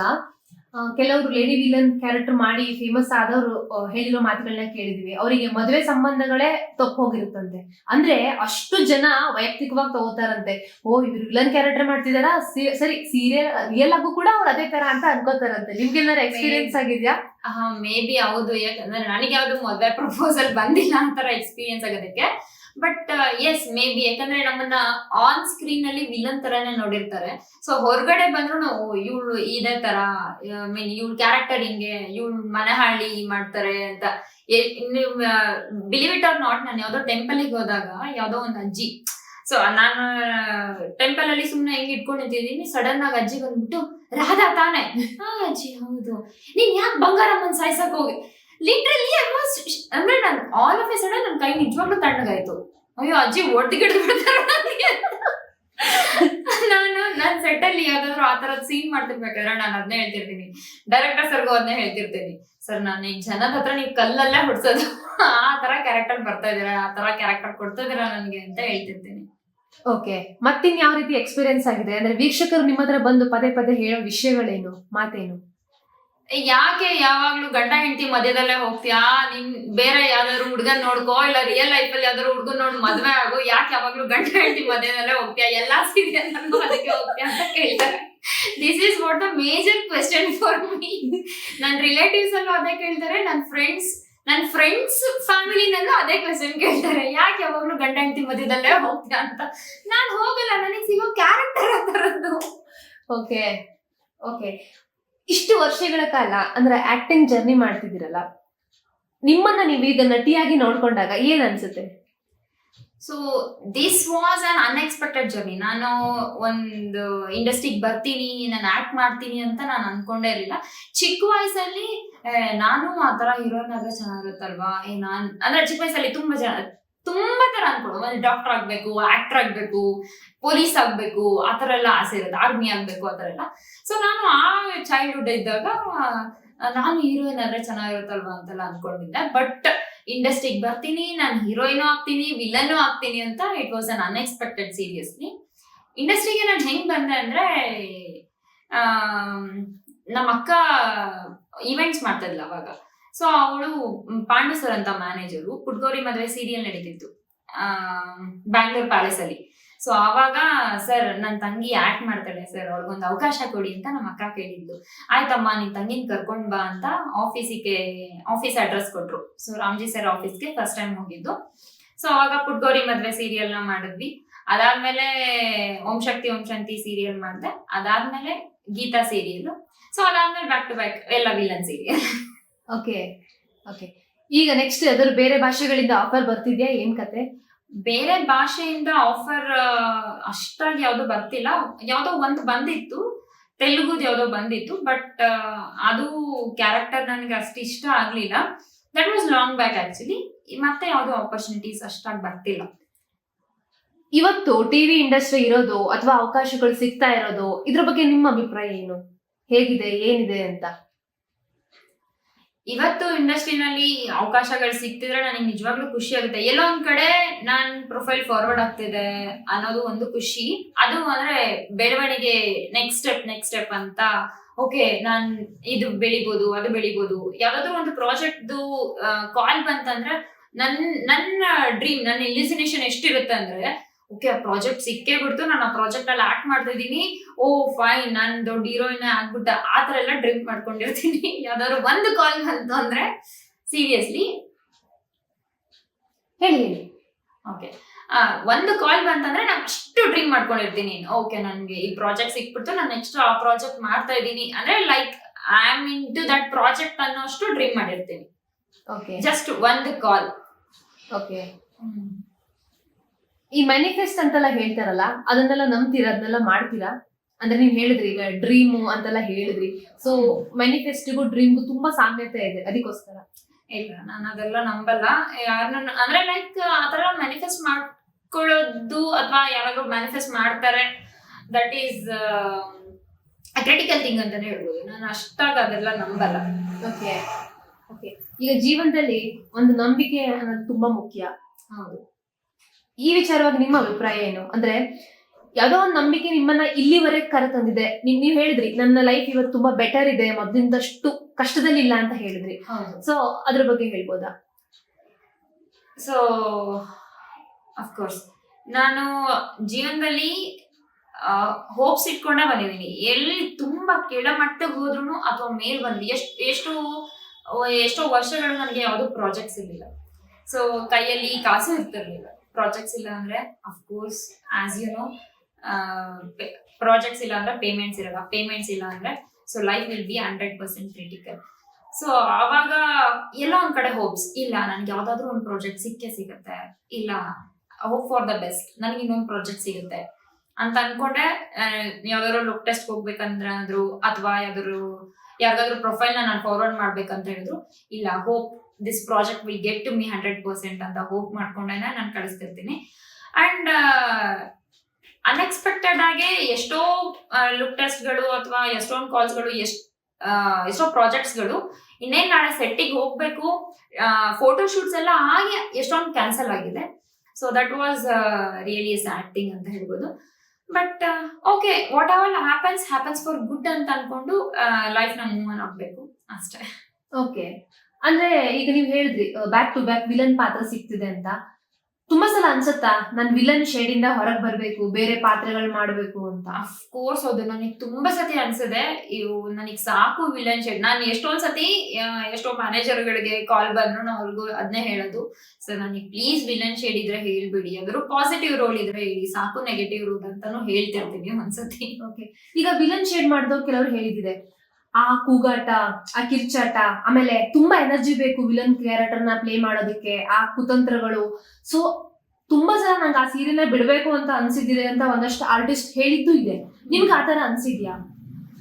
ಕೆಲವರು ಲೇಡಿ ವಿಲನ್ ಕ್ಯಾರೆಕ್ಟರ್ ಮಾಡಿ ಫೇಮಸ್ ಆದವರು ಹೇಳಿರೋ ಮಾತುಗಳನ್ನ ಕೇಳಿದ್ವಿ. ಅವರಿಗೆ ಮದುವೆ ಸಂಬಂಧಗಳೇ ತಪ್ಪು ಹೋಗಿರುತ್ತಂತೆ. ಅಂದ್ರೆ ಅಷ್ಟು ಜನ ವೈಯಕ್ತಿಕವಾಗಿ ತಗೋತಾರಂತೆ. ಓ ಇವ್ರು ವಿಲನ್ ಕ್ಯಾರೆಕ್ಟರ್ ಮಾಡ್ತಿದಾರ? ಸರಿ ಸೀರಿಯಲ್ ರಿಯಲ್ ಆಗು ಕೂಡ ಅವ್ರು ಅದೇ ತರ ಅಂತ ಅನ್ಕೋತಾರಂತೆ. ನಿಮ್ಗೆ ಏನಾರ ಎಕ್ಸ್ಪೀರಿಯನ್ಸ್ ಆಗಿದ್ಯಾ? ಮೇ ಬಿ ಹೌದು. ಯಾಕಂದ್ರೆ ನನಗೆ ಯಾವ್ದು ಮದ್ವೆ ಪ್ರಪೋಸಲ್ ಬಂದಿಲ್ಲ ಅಂತರ ಎಕ್ಸ್ಪೀರಿಯನ್ಸ್ ಆಗೋದಕ್ಕೆ. ಬಟ್ ಎಸ್ ಮೇ ಬಿ ಯಾಕಂದ್ರೆ ನಮ್ಮನ್ನ ಆನ್ ಸ್ಕ್ರೀನ್ ಅಲ್ಲಿ ವಿಲನ್ ತರಾನೇ ನೋಡಿರ್ತಾರೆ. ಸೊ ಹೊರಗಡೆ ಬಂದ್ರು ಇವ್ಳು ಇದೇ ತರ ಮೀನ್ ಇವಳ ಕ್ಯಾರೆಕ್ಟರ್ ಹಿಂಗೆ, ಇವಳು ಮನೆ ಹಾಳಿ ಮಾಡ್ತಾರೆ ಅಂತ. ಬಿಲೀವ್ ಇಟ್ ಆರ್ ನಾಟ್ ನಾನು ಯಾವ್ದೋ ಟೆಂಪಲ್ಗೆ ಹೋದಾಗ, ಯಾವ್ದೋ ಒಂದು ಅಜ್ಜಿ. ಸೊ ನಾನು ಟೆಂಪಲ್ ಅಲ್ಲಿ ಸುಮ್ನೆ ಹೆಂಗ್ ಇಟ್ಕೊಂಡಿದ್ದೀನಿ ಸಡನ್ ಆಗಿ ಅಜ್ಜಿ ಬಂದ್ಬಿಟ್ಟು, ರಾಧಾ ತಾನೆ. ಅಜ್ಜಿ, ಹೌದು. ನೀನ್ ಯಾಕೆ ಬಂಗಾರಮ್ಮನ್ ಸಾಯ್ಸಕ್ ಹೋಗಿ ಲಿಟ್ರಲಿ ಅಂದ್ರೆ ನಾನು ಆಲ್ ಆಫ್ ಎ ಸಡನ್ ನನ್ನ ಕೈ ನಿಜವಾಗ್ಲೂ ತಣ್ಣಗಾಯ್ತು. ಅಯ್ಯೋ, ಅಜ್ಜಿ ಒಟ್ಟಿಗೆ ನಾನು ನನ್ನ ಸೆಟ್ ಅಲ್ಲಿ ಯಾವ್ದಾದ್ರು ಆ ತರದ್ ಸೀನ್ ಮಾಡ್ತಿರ್ಬೇಕಾದ್ರೆ ನಾನು ಅದನ್ನೇ ಹೇಳ್ತಿರ್ತೀನಿ. ಡೈರೆಕ್ಟರ್ ಸರ್ಗೂ ಅದನ್ನೇ ಹೇಳ್ತಿರ್ತೀನಿ. ಸರ್, ನಾನು ಈಗ ಜನದ ಹತ್ರ ನೀವು ಕಲ್ಲಲ್ಲೇ ಹೊಡ್ಸೋದು. ಆ ತರ ಕ್ಯಾರೆಕ್ಟರ್ ಬರ್ತಾ ಇದೀರ ಆ ತರ ಕ್ಯಾರೆಕ್ಟರ್ ಕೊಡ್ತಾ ಇದೀರಾ ನನ್ಗೆ? ಅಂತ ಹೇಳ್ತಿರ್ತೀನಿ. ಓಕೆ ಮತ್ತಿನ್ ಯಾವ ರೀತಿ ಎಕ್ಸ್ಪೀರಿಯನ್ಸ್ ಆಗಿದೆ? ಅಂದ್ರೆ ವೀಕ್ಷಕರು ನಿಮ್ಮ ಹತ್ರ ಬಂದು ಪದೇ ಪದೇ ಹೇಳೋ ವಿಷಯಗಳೇನು? ಮಾತೇನು? ಯಾಕೆ ಯಾವಾಗ್ಲೂ ಗಂಡ ಹೆಂಡತಿ ಮಧ್ಯದಲ್ಲೇ ಹೋಗ್ತೀಯಾ? ನಿನ್ ಬೇರೆ ಯಾವ್ದಾದ್ರು ಹುಡ್ಗನ್ ನೋಡ್ಕೋ, ಇಲ್ಲ ರಿಯಲ್ ಲೈಫ್ ಅಲ್ಲಿ ಯಾವ್ದಾದ್ರು ಹುಡ್ಗನ್ ನೋಡ್ ಮದ್ವೆ ಆಗು, ಯಾಕೆ ಯಾವಾಗ್ಲೂ ಗಂಡ ಹೆಂಡತಿ ಮಧ್ಯದಲ್ಲೇ ಹೋಗ್ತೀಯಾ? ಎಲ್ಲಾ ಸೀರಿಯಲ್ ಅದಕ್ಕೆ ಹೋಗ್ತೀಯಾ ಅಂತ ಕೇಳ್ತಾರೆ. This is what the major question for me ನನ್ ರಿಲೇಟಿವ್ಸ್ ಅಲ್ಲೂ ಅದೇ ಕೇಳ್ತಾರೆ, ನನ್ ಫ್ರೆಂಡ್ಸ್ ನನ್ ಫ್ರೆಂಡ್ಸ್ ಫ್ಯಾಮಿಲಿನಲ್ಲೂ ಅದೇ ಕ್ವೆಶನ್ ಕೇಳ್ತಾರೆ. ಯಾಕೆ ಯಾವಾಗ್ಲೂ ಗಂಡ ಹೆಂಡತಿ ಮಧ್ಯದಲ್ಲೇ ಹೋಗ್ತೀಯಾ ಅಂತ. ನಾನ್ ಹೋಗಲ್ಲ, ನನಗೆ ಸಿಗೋ ಕ್ಯಾರೆಕ್ಟರ್ ಆ ಥರದ್ದು. ಓಕೆ ಓಕೆ ಇಷ್ಟು ವರ್ಷಗಳ ಕಾಲ ಅಂದ್ರೆ ಆಕ್ಟಿಂಗ್ ಜರ್ನಿ ಮಾಡ್ತಿದ್ದೀರಲ್ಲ, ನಿಮ್ಮನ್ನ ನೀವು ಈಗ ನಟಿಯಾಗಿ ನೋಡ್ಕೊಂಡಾಗ ಏನ್ ಅನ್ಸುತ್ತೆ? So this was un unexpected journey ನಾನು ಒಂದು ಇಂಡಸ್ಟ್ರಿಗೆ ಬರ್ತೀನಿ, ನಾನು ಆಕ್ಟ್ ಮಾಡ್ತೀನಿ ಅಂತ ನಾನು ಅನ್ಕೊಂಡೇ ಇರಲಿಲ್ಲ. ಚಿಕ್ಕ ವಯಸ್ಸಲ್ಲಿ ನಾನು ಆ ತರ ಹೀರೋನ್ ಆದ್ರೆ ಚೆನ್ನಾಗಿರುತ್ತಲ್ವಾ ನಾನ್ ಅಂದ್ರೆ ಚಿಕ್ಕ ವಯಸ್ಸಲ್ಲಿ ತುಂಬಾ ಜನ ತುಂಬಾ ತರ ಅನ್ಕೊಳ್ಳೋ ಒಂದು ಡಾಕ್ಟರ್ ಆಗ್ಬೇಕು ಆಕ್ಟರ್ ಆಗ್ಬೇಕು ಪೊಲೀಸ್ ಆಗ್ಬೇಕು, ಆ ಥರ ಎಲ್ಲ ಆಸೆ ಇರುತ್ತೆ. ಆರ್ಮಿ ಆಗ್ಬೇಕು, ಆ ಥರ ಎಲ್ಲ. ಸೊ ನಾನು ಆ ಚೈಲ್ಡ್ಹುಡ್ ಇದ್ದಾಗ ನಾನು ಹೀರೋಯಿನ್ ಆದ್ರೆ ಚೆನ್ನಾಗಿರುತ್ತಲ್ವಾ ಅಂತೆಲ್ಲ ಅನ್ಕೊಂಡಿದ್ದೆ. ಬಟ್ ಇಂಡಸ್ಟ್ರಿಗೆ ಬರ್ತೀನಿ, ನಾನು ಹೀರೋಯಿನು ಆಗ್ತೀನಿ ವಿಲನ್ ಆಗ್ತೀನಿ ಅಂತ it was un unexpected seriously ಇಂಡಸ್ಟ್ರಿಗೆ ನಾನು ಹೆಂಗ್ ಬಂದೆ ಅಂದ್ರೆ ನಮ್ಮ ಅಕ್ಕ ಈವೆಂಟ್ಸ್ ಮಾಡ್ತಾ ಇದ್ಲ ಅವಾಗ. ಸೊ ಅವಳು ಪಾಂಡು ಸರ್ ಅಂತ ಮ್ಯಾನೇಜರು ಪುಟ್ಗೋರಿ ಮದುವೆ ಸೀರಿಯಲ್ ನಡೀತಿತ್ತು ಬ್ಯಾಂಗ್ಳೂರ್ ಪ್ಯಾಲೇಸ್ ಅಲ್ಲಿ. ಸೊ ಅವಾಗ ಸರ್ ನನ್ನ ತಂಗಿ ಆಕ್ಟ್ ಮಾಡ್ತಾಳೆ ಸರ್ ಅವ್ಳಿಗೊಂದು ಅವಕಾಶ ಕೊಡಿ ಅಂತ ನಮ್ಮ ಅಕ್ಕ ಕೇಳಿದ್ಲು ಆಯ್ತಮ್ಮ, ನಿನ್ ತಂಗಿನ ಕರ್ಕೊಂಡ್ ಬಾ ಅಂತ ಆಫೀಸಿಗೆ ಆಫೀಸ್ ಅಡ್ರೆಸ್ ಕೊಟ್ರು. ಸೊ ರಾಮ್ಜಿ ಸರ್ ಆಫೀಸ್ಗೆ ಫಸ್ಟ್ ಟೈಮ್ ಹೋಗಿದ್ದು. ಸೊ ಅವಾಗ ಪುಟ್ಗೋರಿ ಮದ್ವೆ ಸೀರಿಯಲ್ನ ಮಾಡಿದ್ವಿ. ಅದಾದ್ಮೇಲೆ ಓಂ ಶಕ್ತಿ, ಓಂ ಶಾಂತಿ ಸೀರಿಯಲ್ ಮಾಡಿದೆ. ಅದಾದ್ಮೇಲೆ ಗೀತಾ ಸೀರಿಯಲ್ ಸೊ ಅದಾದ್ಮೇಲೆ ಬ್ಯಾಕ್ ಟು ಬ್ಯಾಕ್ ಎಲ್ಲ ವಿಲನ್ ಸೀರಿಯಲ್ ಓಕೆ ಓಕೆ ಈಗ ನೆಕ್ಸ್ಟ್ ಅದರ ಬೇರೆ ಭಾಷೆಗಳಿಂದ ಆಫರ್ ಬರ್ತಿದ್ಯಾ? ಏನ್ ಕತೆ? ಬೇರೆ ಭಾಷೆಯಿಂದ ಆಫರ್ ಅಷ್ಟಾಗಿ ಯಾವ್ದು ಬರ್ತಿಲ್ಲ. ಯಾವ್ದೋ ಒಂದು ಬಂದಿತ್ತು. ತೆಲುಗುದ್ ಯಾವ್ದೋ ಬಂದಿತ್ತು. ಬಟ್ ಅದು ಕ್ಯಾರೆಕ್ಟರ್ ನನಗೆ ಅಷ್ಟು ಇಷ್ಟ ಆಗ್ಲಿಲ್ಲ. That was long back actually ಮತ್ತೆ ಯಾವ್ದೋ ಆಪರ್ಚುನಿಟೀಸ್ ಅಷ್ಟಾಗಿ ಬರ್ತಿಲ್ಲ. ಇವತ್ತು ಟಿವಿ ಇಂಡಸ್ಟ್ರಿ ಇರೋದು ಅಥವಾ ಅವಕಾಶಗಳು ಸಿಗ್ತಾ ಇರೋದು ಇದ್ರ ಬಗ್ಗೆ ನಿಮ್ಮ ಅಭಿಪ್ರಾಯ ಏನು? ಹೇಗಿದೆ ಏನಿದೆ ಅಂತ? ಇವತ್ತು ಇಂಡಸ್ಟ್ರಿನಲ್ಲಿ ಅವಕಾಶಗಳು ಸಿಕ್ತಿದ್ರೆ ನನಗೆ ನಿಜವಾಗ್ಲೂ ಖುಷಿ ಆಗುತ್ತೆ. ಎಲ್ಲೋ ಒಂದ್ ಕಡೆ ನಾನ್ ಪ್ರೊಫೈಲ್ ಫಾರ್ವರ್ಡ್ ಆಗ್ತಿದೆ ಅನ್ನೋದು ಒಂದು ಖುಷಿ. ಅದು ಅಂದ್ರೆ ಬೆಳವಣಿಗೆ ನೆಕ್ಸ್ಟ್ ಸ್ಟೆಪ್ ನೆಕ್ಸ್ಟ್ ಸ್ಟೆಪ್ ಅಂತ. ಓಕೆ ನಾನ್ ಇದು ಬೆಳಿಬೋದು, ಅದು ಬೆಳಿಬೋದು. ಯಾವ್ದಾದ್ರು ಒಂದು ಪ್ರಾಜೆಕ್ಟ್ದು ಕಾಲ್ ಬಂತಂದ್ರೆ ನನ್, ನನ್ನ ಡ್ರೀಮ್ ನನ್ನ ಇಲ್ಯೂಸಿನೇಷನ್ ಎಷ್ಟಿರುತ್ತೆ ಅಂದ್ರೆ ಓಕೆ ಆ ಪ್ರಾಜೆಕ್ಟ್ ಸಿಕ್ಕೇ ಬಿಡ್ತು. ನಾನು ಆ ಪ್ರಾಜೆಕ್ಟ್ ಅಲ್ಲಿ ಆಕ್ಟ್ ಮಾಡ್ತಾ ಇದ್ದೀನಿ ಓ ಫೈನ್ ನಾನು ದೊಡ್ಡ ಹೀರೋಯಿನ್ ಆಗ್ಬಿಟ್ಟ. ಆ ತರ ಎಲ್ಲ ಡ್ರಿಂಕ್ ಮಾಡ್ಕೊಂಡಿರ್ತೀನಿ. ಯಾವ್ದಾದ್ರು ಒಂದು ಕಾಲ್ ಬಂತು ಅಂದ್ರೆ ಸೀರಿಯಸ್ಲಿ ಹೇಳಿ ಹೇಳಿ. ಓಕೆ ಒಂದು ಕಾಲ್ ಬಂತಂದ್ರೆ ನಾನು ಅಷ್ಟು ಡ್ರಿಂಕ್ ಮಾಡ್ಕೊಂಡಿರ್ತೀನಿ. ಓಕೆ ನನಗೆ ಈ ಪ್ರಾಜೆಕ್ಟ್ ಸಿಕ್ಬಿಡ್ತು. ನಾನು ನೆಕ್ಸ್ಟ್ ಆ ಪ್ರಾಜೆಕ್ಟ್ ಮಾಡ್ತಾ ಇದ್ದೀನಿ. ಅಂದ್ರೆ like I am into that project ಅನ್ನೋಷ್ಟು drink ಮಾಡಿರ್ತೀನಿ. ಓಕೆ ಜಸ್ಟ್ ಒಂದು ಕಾಲ್ ಓಕೆ ಈ ಮ್ಯಾನಿಫೆಸ್ಟ್ ಅಂತೆಲ್ಲ ಹೇಳ್ತಾರಲ್ಲ ಅದನ್ನೆಲ್ಲ ನಂಬ್ತೀರ? ಅದನ್ನೆಲ್ಲ ಮಾಡ್ತೀರಾ? ಅಂದ್ರೆ ನೀವು ಹೇಳಿದ್ರಿ ಈಗ ಡ್ರೀಮು ಅಂತೆಲ್ಲ ಹೇಳಿದ್ರಿ. ಸೊ ಮ್ಯಾನಿಫೆಸ್ಟಿಗೂ ಡ್ರೀಮ್ಗೂ ತುಂಬಾ ಸಾಮ್ಯತೆ ಇದೆ ಅದಕ್ಕೋಸ್ಕರ. ಇಲ್ಲ ನಾನು ಅದೆಲ್ಲ ನಂಬಲ್ಲ. ಯಾರನ್ನ ಅಂದ್ರೆ ಲೈಕ್ ಆತರ ಮ್ಯಾನಿಫೆಸ್ಟ್ ಮಾಡ್ಕೊಳ್ಳೋದು ಅಥವಾ ಯಾರಾದ್ರೂ ಮ್ಯಾನಿಫೆಸ್ಟ್ ಮಾಡ್ತಾರೆ ದಟ್ ಈಸ್ ಕ್ರಿಟಿಕಲ್ ಥಿಂಗ್ ಅಂತಾನೆ ಹೇಳ್ಬೋದು. ನಾನು ಅಷ್ಟಾಗ ಅದೆಲ್ಲ ನಂಬಲ್ಲ. ಓಕೆ ಓಕೆ ಈಗ ಜೀವನದಲ್ಲಿ ಒಂದು ನಂಬಿಕೆ ಅನ್ನೋದು ತುಂಬಾ ಮುಖ್ಯ. ಹೌದು. ಈ ವಿಚಾರವಾಗಿ ನಿಮ್ಮ ಅಭಿಪ್ರಾಯ ಏನು? ಅಂದ್ರೆ ಯಾವುದೋ ಒಂದು ನಂಬಿಕೆ ನಿಮ್ಮನ್ನ ಇಲ್ಲಿವರೆಗೆ ಕರೆತಂದಿದೆ ನೀವ್ ನೀವು ಹೇಳಿದ್ರಿ ನನ್ನ ಲೈಫ್ ಇವತ್ತು ತುಂಬಾ ಬೆಟರ್ ಇದೆ ಮೊದಲಿಂದಷ್ಟು ಕಷ್ಟದಲ್ಲಿ ಇಲ್ಲ ಅಂತ ಹೇಳಿದ್ರಿ. ಸೊ ಅದ್ರ ಬಗ್ಗೆ ಹೇಳ್ಬೋದಾ? ಸೊ ಅಫ್ಕೋರ್ಸ್ ನಾನು ಜೀವನದಲ್ಲಿ ಹೋಪ್ಸ್ ಇಟ್ಕೊಂಡೇ ಬಂದಿದ್ದೀನಿ. ಎಲ್ಲಿ ತುಂಬಾ ಕೆಳಮಟ್ಟಕ್ಕೆ ಹೋದ್ರು ಅಥವಾ ಮೇಲ್ ಬಂದು ಎಷ್ಟು ಎಷ್ಟು ಎಷ್ಟೋ ವರ್ಷಗಳು ನನಗೆ ಯಾವುದು ಪ್ರಾಜೆಕ್ಟ್ಸ್ ಇರಲಿಲ್ಲ. ಸೊ ಕೈಯಲ್ಲಿ ಕಾಸು ಇರ್ತಿರ್ಲಿಲ್ಲ. ಪ್ರಾಜೆಕ್ಟ್ಸ್ ಇಲ್ಲ ಅಂದ್ರೆ of course as you know projects ಇಲ್ಲ ಅಂದ್ರೆ ಪೇಮೆಂಟ್ಸ್ ಇರಲ್ಲ. ಪೇಮೆಂಟ್ಸ್ ಇಲ್ಲ ಅಂದ್ರೆ so life will be hundred percent critical so ಆವಾಗ ಎಲ್ಲ ಒಂದ್ ಕಡೆ ಹೋಪ್ಸ್ ಇಲ್ಲ, ನನ್ಗೆ ಯಾವ್ದಾದ್ರು ಒಂದು ಪ್ರಾಜೆಕ್ಟ್ ಸಿಕ್ಕೇ ಸಿಗುತ್ತೆ. ಇಲ್ಲ ಹೋಪ್ ಫಾರ್ ದ ಬೆಸ್ಟ್ ನನಗೆ ಇನ್ನೊಂದು ಪ್ರಾಜೆಕ್ಟ್ ಸಿಗುತ್ತೆ. ಅಂತ ಅನ್ಕೊಂಡೆ ಯಾವ್ದಾದ್ರು ಲುಕ್ ಟೆಸ್ಟ್ ಹೋಗ್ಬೇಕಂದ್ರೆ ಅಂದ್ರು ಅಥವಾ ಯಾವ್ದಾದ್ರು ಯಾವ್ದಾದ್ರು ಪ್ರೊಫೈಲ್ ನಾನು ಫಾರ್ವರ್ಡ್ ಮಾಡ್ಬೇಕಂತ ಹೇಳಿದ್ರು, ಇಲ್ಲ hope this project will get to me hundred percent ಅಂತ ಹೋಪ್ ಮಾಡ್ಕೊಂಡೇನೆ ನಾನು ಕಳಿಸ್ತಿರ್ತೀನಿ. ಅಂಡ್ ಅನ್ಎಕ್ಸ್ಪೆಕ್ಟೆಡ್ ಆಗಿ ಎಷ್ಟೋ ಲುಕ್ ಟೆಸ್ಟ್ಗಳು ಅಥವಾ ಎಷ್ಟೊಂದು ಕಾಲ್ಸ್ಗಳು ಎಷ್ಟ್ ಎಷ್ಟೋ ಪ್ರಾಜೆಕ್ಟ್ಸ್ಗಳು ಇನ್ನೇನ್ ನಾಳೆ ಸೆಟ್ಟಿಗೆ ಹೋಗ್ಬೇಕು ಫೋಟೋ ಶೂಟ್ಸ್ ಎಲ್ಲ ಆಗಿ ಎಷ್ಟೊಂದು ಕ್ಯಾನ್ಸಲ್ ಆಗಿದೆ. So that was really sad thing ಅಂತ ಹೇಳ್ಬೋದು. But okay what all happens happens for good ಅಂತ ಅನ್ಕೊಂಡು ಲೈಫ್ನ ಮೂವ್ ಆನ್ ಆಗ್ಬೇಕು. ಅಷ್ಟೇ. ಓಕೆ ಅಂದ್ರೆ ಈಗ ನೀವು ಹೇಳಿದ್ರಿ ಬ್ಯಾಕ್ ಟು ಬ್ಯಾಕ್ ವಿಲನ್ ಪಾತ್ರ ಸಿಗ್ತಿದೆ ಅಂತ. ತುಂಬಾ ಸಲ ಅನ್ಸತ್ತಾ? ನನ್ ವಿಲನ್ ಶೇಡ್ ಇಂದ ಹೊರಗ್ ಬರ್ಬೇಕು ಬೇರೆ ಪಾತ್ರಗಳು ಮಾಡ್ಬೇಕು ಅಂತ? ಅಫ್ಕೋರ್ಸ್ ಕೋರ್ಸ್ ಅದು ನನಗೆ ತುಂಬಾ ಸತಿ ಅನ್ಸದೆ ಇವು ನನಗ್ ಸಾಕು ವಿಲನ್ ಶೇಡ್ ನಾನು ಎಷ್ಟೊಂದ್ ಸತಿ ಎಷ್ಟೋ ಮ್ಯಾನೇಜರ್ಗಳಿಗೆ ಕಾಲ್ ಬಂದ್ರು ನಾ ಅವ್ರಿಗೂ ಅದನ್ನೇ ಹೇಳೋದು. ಸರ್ ನನಗೆ ಪ್ಲೀಸ್ ವಿಲನ್ ಶೇಡ್ ಇದ್ರೆ ಹೇಳ್ಬಿಡಿ ಅದ್ರ ಪಾಸಿಟಿವ್ ರೋಲ್ ಇದ್ರೆ ಹೇಳಿ ಸಾಕು ನೆಗೆಟಿವ್ ರೋಲ್ ಅಂತಾನು ಹೇಳ್ತಿರ್ತೀನಿ ಒಂದ್ಸತಿ. ಓಕೆ ಈಗ ವಿಲನ್ ಶೇಡ್ ಮಾಡಿದವ್ರು ಕೆಲವ್ರು ಹೇಳಿದಿದೆ ಆ ಕೂಗಾಟ, ಆ ಕಿರ್ಚಾಟ, ಆಮೇಲೆ ತುಂಬಾ ಎನರ್ಜಿ ಬೇಕು ವಿಲನ್ ಕ್ಯಾರೆಕ್ಟರ್ನ ಪ್ಲೇ ಮಾಡೋದಕ್ಕೆ, ಆ ಕುತಂತ್ರಗಳು. ಸೊ ತುಂಬಾ ಜನ ನಂಗೆ ಆ ಸೀರಿಯಲ್ ಬಿಡಬೇಕು ಅಂತ ಅನ್ಸಿದ್ದಿದೆ ಅಂತ ಒಂದಷ್ಟು ಆರ್ಟಿಸ್ಟ್ ಹೇಳಿದ್ದು ಇದೆ. ನಿಮ್ಗೆ ಆತರ ಅನ್ಸಿದ್ಯಾ?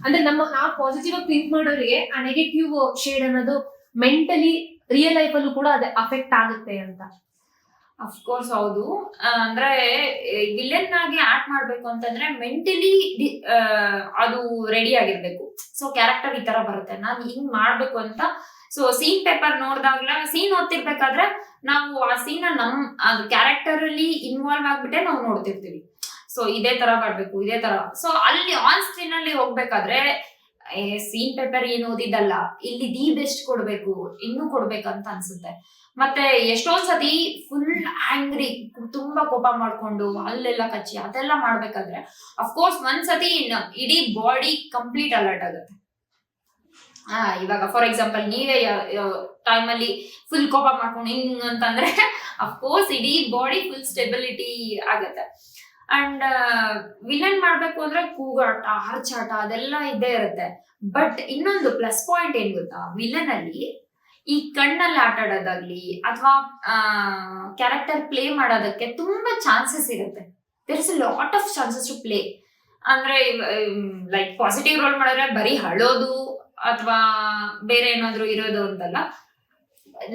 ಅಂದ್ರೆ ನಮ್ಮ, ನಾವು ಪಾಸಿಟಿವ್ ಆಗಿ ಥಿಂಕ್ ಮಾಡೋರಿಗೆ ಆ ನೆಗೆಟಿವ್ ಶೇಡ್ ಅನ್ನೋದು ಮೆಂಟಲಿ ರಿಯಲ್ ಲೈಫ್ ಅಲ್ಲೂ ಕೂಡ ಅದೇ ಅಫೆಕ್ಟ್ ಆಗುತ್ತೆ ಅಂತ. ಅಫ್ಕೋರ್ಸ್ ಹೌದು. ಅಂದ್ರೆ ವಿಲನ್ ಆಗಿ ಆಕ್ಟ್ ಮಾಡ್ಬೇಕು ಅಂತಂದ್ರೆ ಮೆಂಟಲಿ ಅದು ರೆಡಿ ಆಗಿರ್ಬೇಕು. ಸೊ ಕ್ಯಾರೆಕ್ಟರ್ ಈ ತರ ಬರುತ್ತೆ. ನಾನು ಹಿಂಗ್ ಮಾಡ್ಬೇಕು ಅಂತ ಸೊ ಸೀನ್ ಪೇಪರ್ ನೋಡಿದಾಗ್ಲ ಸೀನ್ ಓದ್ತಿರ್ಬೇಕಾದ್ರೆ ನಾವು ಆ ಸೀನ್ ನಮ್ ಕ್ಯಾರೆಕ್ಟರ್ ಅಲ್ಲಿ ಇನ್ವಾಲ್ವ್ ಆಗ್ಬಿಟ್ಟೆ ನಾವು ನೋಡ್ತಿರ್ತೀವಿ. ಸೊ ಇದೇ ತರ ಮಾಡ್ಬೇಕು, ಇದೇ ತರ. ಸೊ ಅಲ್ಲಿ ಆನ್ ಸ್ಕ್ರೀನ್ ಅಲ್ಲಿ ಹೋಗ್ಬೇಕಾದ್ರೆ ಸೀನ್ ಪೇಪರ್ ಏನು ಓದಿದ್ದಲ್ಲ, ಇಲ್ಲಿ ದಿ ಬೆಸ್ಟ್ ಕೊಡ್ಬೇಕು, ಇನ್ನೂ ಕೊಡ್ಬೇಕಂತ ಅನ್ಸುತ್ತೆ. ಮತ್ತೆ ಎಷ್ಟೊಂದ್ ಸತಿ ಫುಲ್ ಆಂಗ್ರಿ ತುಂಬಾ ಕೋಪ ಮಾಡ್ಕೊಂಡು ಅಲ್ಲೆಲ್ಲ ಕಚ್ಚಿ, ಅದೆಲ್ಲ ಮಾಡ್ಬೇಕಾದ್ರೆ ಅಫ್ಕೋರ್ಸ್ ಒಂದ್ಸತಿ ಇಡೀ ಬಾಡಿ ಕಂಪ್ಲೀಟ್ ಅಲರ್ಟ್ ಆಗುತ್ತೆ. ಆ, ಇವಾಗ ಫಾರ್ ಎಕ್ಸಾಂಪಲ್ ನೀವೇ ಟೈಮಲ್ಲಿ ಫುಲ್ ಕೋಪ ಮಾಡ್ಕೊಂಡು ಹಿಂಗ್ ಅಂತಂದ್ರೆ ಅಫ್ಕೋರ್ಸ್ ಇಡೀ ಬಾಡಿ ಫುಲ್ ಸ್ಟೆಬಿಲಿಟಿ ಆಗತ್ತೆ. ಅಂಡ್ ವಿಲನ್ ಮಾಡ್ಬೇಕು ಅಂದ್ರೆ ಕೂಗಾಟ, ಹರ್ಚಾಟ ಅದೆಲ್ಲ ಇದ್ದೇ ಇರುತ್ತೆ. ಬಟ್ ಇನ್ನೊಂದು ಪ್ಲಸ್ ಪಾಯಿಂಟ್ ಏನ್ ಗೊತ್ತಾ? ವಿಲನ್ ಅಲ್ಲಿ ಈ ಕಣ್ಣಲ್ಲಿ ಆಟ ಆಡೋದಾಗ್ಲಿ ಅಥವಾ ಕ್ಯಾರೆಕ್ಟರ್ ಪ್ಲೇ ಮಾಡೋದಕ್ಕೆ ತುಂಬಾ ಚಾನ್ಸಸ್ ಇರುತ್ತೆ. There is lot of chances to play ಅಂದ್ರೆ ಲೈಕ್ ಪಾಸಿಟಿವ್ ರೋಲ್ ಮಾಡಿದ್ರೆ ಬರೀ ಹಳೋದು ಅಥವಾ ಬೇರೆ ಏನಾದ್ರು ಇರೋದು ಅಂತಲ್ಲ.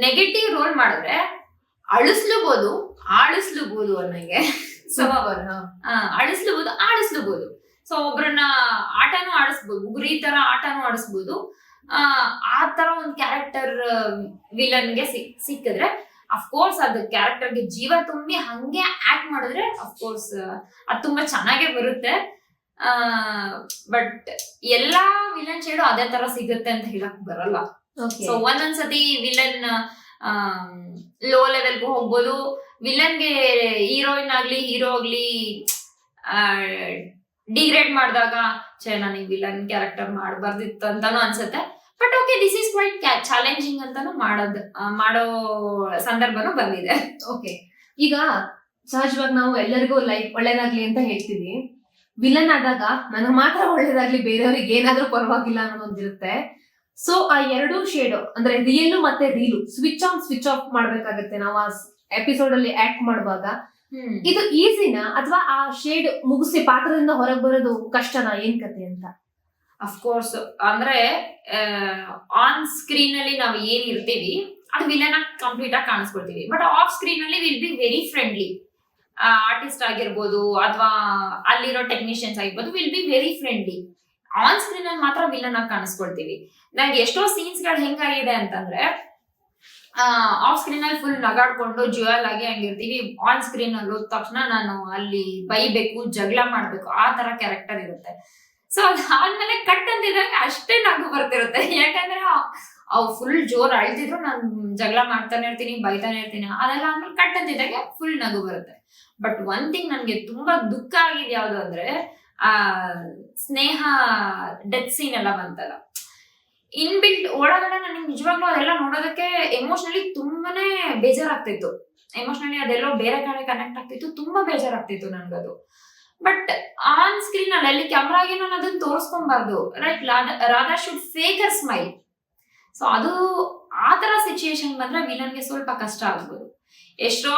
ನೆಗೆಟಿವ್ ರೋಲ್ ಮಾಡಿದ್ರೆ ಅಳಿಸ್ಲೂಬಹುದು ಆಳಿಸ್ಲೂಬಹುದು ಅನ್ನಂಗೆ. ಸೊ ಅಳಿಸ್ಲೂಬಹುದು ಆಡಿಸ್ಲೂಬಹುದು ಸೊ ಒಬ್ರನ್ನ ಆಟನೂ ಆಡಿಸ್ಬೋದು ಗುರಿ ತರ ಆಟನೂ ಆಡಿಸ್ಬೋದು. ಆ ತರ ಒಂದು ಕ್ಯಾರೆಕ್ಟರ್ ವಿಲನ್ಗೆ ಸಿಕ್ಕಿದ್ರೆ ಅಫ್ಕೋರ್ಸ್ ಅದು ಕ್ಯಾರೆಕ್ಟರ್ಗೆ ಜೀವ ತುಂಬಿ ಹಂಗೆ ಆಕ್ಟ್ ಮಾಡಿದ್ರೆ ಅಫ್ಕೋರ್ಸ್ ಅದು ತುಂಬಾ ಚೆನ್ನಾಗೇ ಬರುತ್ತೆ. ಬಟ್ ಎಲ್ಲಾ ವಿಲನ್ ಶೇಡು ಅದೇ ತರ ಸಿಗುತ್ತೆ ಅಂತ ಹೇಳಕ್ ಬರಲ್ಲ. ಸೊ ಒಂದೊಂದ್ಸತಿ ವಿಲನ್ ಲೋ ಲೆವೆಲ್ಗೂ ಹೋಗ್ಬೋದು. ವಿಲನ್ಗೆ ಹೀರೋಯಿನ್ ಆಗ್ಲಿ ಹೀರೋ ಆಗ್ಲಿ ಡಿಗ್ರೇಡ್ ಮಾಡಿದಾಗ, ಛೇ ನನಗೆ ವಿಲನ್ ಕ್ಯಾರೆಕ್ಟರ್ ಮಾಡಬಾರ್ದಿತ್ತು ಅಂತಾನು ಅನ್ಸುತ್ತೆ. But okay this is quite challenging ಅಂತಾನು ಮಾಡೋದ್ ಮಾಡೋ ಸಂದರ್ಭನೂ ಬಂದಿದೆ. ಓಕೆ ಈಗ ಸಹಜವಾಗಿ ನಾವು ಎಲ್ಲರಿಗೂ ಲೈಫ್ ಒಳ್ಳೇದಾಗ್ಲಿ ಅಂತ ಹೇಳ್ತೀವಿ. ವಿಲನ್ ಆದಾಗ ನನಗೆ ಮಾತ್ರ ಒಳ್ಳೇದಾಗ್ಲಿ ಬೇರೆಯವ್ರಿಗೆ ಏನಾದ್ರೂ ಪರವಾಗಿಲ್ಲ ಅನ್ನೋದಿರುತ್ತೆ ಸೊ ಆ ಎರಡು ಶೇಡ್ ಅಂದ್ರೆ ರಿಯಲ್ ಮತ್ತೆ reel switch on switch off ಮಾಡ್ಬೇಕಾಗತ್ತೆ. ನಾವು ಆ ಎಪಿಸೋಡ್ ಅಲ್ಲಿ ಆಕ್ಟ್ ಮಾಡುವಾಗ ಇದು ಈಸಿನಾ ಅಥವಾ ಆ ಶೇಡ್ ಮುಗಿಸಿ ಪಾತ್ರದಿಂದ ಹೊರಗೆ ಬರೋದು ಕಷ್ಟನಾ? ಏನ್ ಕತೆ ಅಂತ? ಅಫ್ಕೋರ್ಸ್ ಅಂದ್ರೆ ಆನ್ ಸ್ಕ್ರೀನ್ ಅಲ್ಲಿ ನಾವು ಏನ್ ಇರ್ತೀವಿ ಅದು ವಿಲನ್ ಆಗಿ ಕಂಪ್ಲೀಟ್ ಆಗಿ ಕಾಣಿಸ್ಕೊಳ್ತೀವಿ. ಬಟ್ ಆಫ್ ಸ್ಕ್ರೀನ್ ಅಲ್ಲಿ will be very friendly artist ಆಗಿರ್ಬೋದು ಅಥವಾ ಅಲ್ಲಿರೋ ಟೆಕ್ನಿಷಿಯನ್ಸ್ ಆಗಿರ್ಬೋದು will be very friendly on screen ಅಲ್ಲಿ ಮಾತ್ರ ವಿಲನ್ ಆಗಿ ಕಾಣಿಸ್ಕೊಳ್ತೀವಿ. ನಂಗೆ ಎಷ್ಟೋ ಸೀನ್ಸ್ಗಳು ಹೆಂಗಾಗಿದೆ ಅಂತಂದ್ರೆ ಆಫ್ ಸ್ಕ್ರೀನ್ ಅಲ್ಲಿ ಫುಲ್ ನಗಾಡ್ಕೊಂಡು ಜುಯಲ್ ಆಗಿ ಹಂಗಿರ್ತೀವಿ. ಆನ್ ಸ್ಕ್ರೀನ್ ಅಲ್ಲಿ ಹೋದ ತಕ್ಷಣ ನಾನು ಅಲ್ಲಿ ಬೈಬೇಕು, ಜಗಳ ಮಾಡ್ಬೇಕು, ಆ ತರ ಕ್ಯಾರೆಕ್ಟರ್ ಇರುತ್ತೆ. ಸೊ ಅದಾದ್ಮೇಲೆ ಕಟ್ ಅಂತಿದಾಗ ಅಷ್ಟೇ ನಗು ಬರ್ತಿರುತ್ತೆ. ಯಾಕಂದ್ರೆ ಅವು ಫುಲ್ ಜೋರ್ ಅಳ್ತಿದ್ರು, ನಾನು ಜಗಳ ಮಾಡ್ತಾನೆ ಇರ್ತೀನಿ, ಬೈತಾನೆ ಇರ್ತೀನಿ. ಅದೆಲ್ಲ ಆದ್ಮೇಲೆ ಕಟ್ ಅಂತಿದ್ದಾಗ ಫುಲ್ ನಗು ಬರುತ್ತೆ. ಬಟ್ ಒನ್ ಥಿಂಗ್ ನನ್ಗೆ ತುಂಬಾ ದುಃಖ ಆಗಿದೆ ಯಾವ್ದು ಅಂದ್ರೆ, ಆ, ಸ್ನೇಹ ಡೆತ್ ಸೀನ್ ಎಲ್ಲ ಬಂತಲ್ಲ. ಇನ್ಬಿಲ್ಟ್ ಒಳಗಡೆ ನನಗೆ ನಿಜವಾಗ್ಲೂ ಅದೆಲ್ಲ ನೋಡೋದಕ್ಕೆ ಎಮೋಷನಲಿ ತುಂಬಾನೇ ಬೇಜಾರಾಗ್ತಿತ್ತು. ಎಮೋಷನಲಿ ಅದೆಲ್ಲೋ ಬೇರೆ ಕಡೆ ಕನೆಕ್ಟ್ ಆಗ್ತಿತ್ತು, ತುಂಬಾ ಬೇಜಾರಾಗ್ತಿತ್ತು ನನ್ಗದು. ಬಟ್ ಆನ್ ಸ್ಕ್ರೀನ್ ಅಲ್ಲಿ ಅಲ್ಲಿ ಕ್ಯಾಮ್ರಾಗೆ ನಾನು ಅದನ್ನ ತೋರಿಸ್ಕೊಂಬಾರ್ದು. Right Radha should fake a smile so ಅದು ಆ ತರ ಸಿಚುಯೇಷನ್ ಬಂದ್ರೆ ವಿಲನ್ಗೆ ಸ್ವಲ್ಪ ಕಷ್ಟ ಆಗ್ಬೋದು. ಎಷ್ಟೋ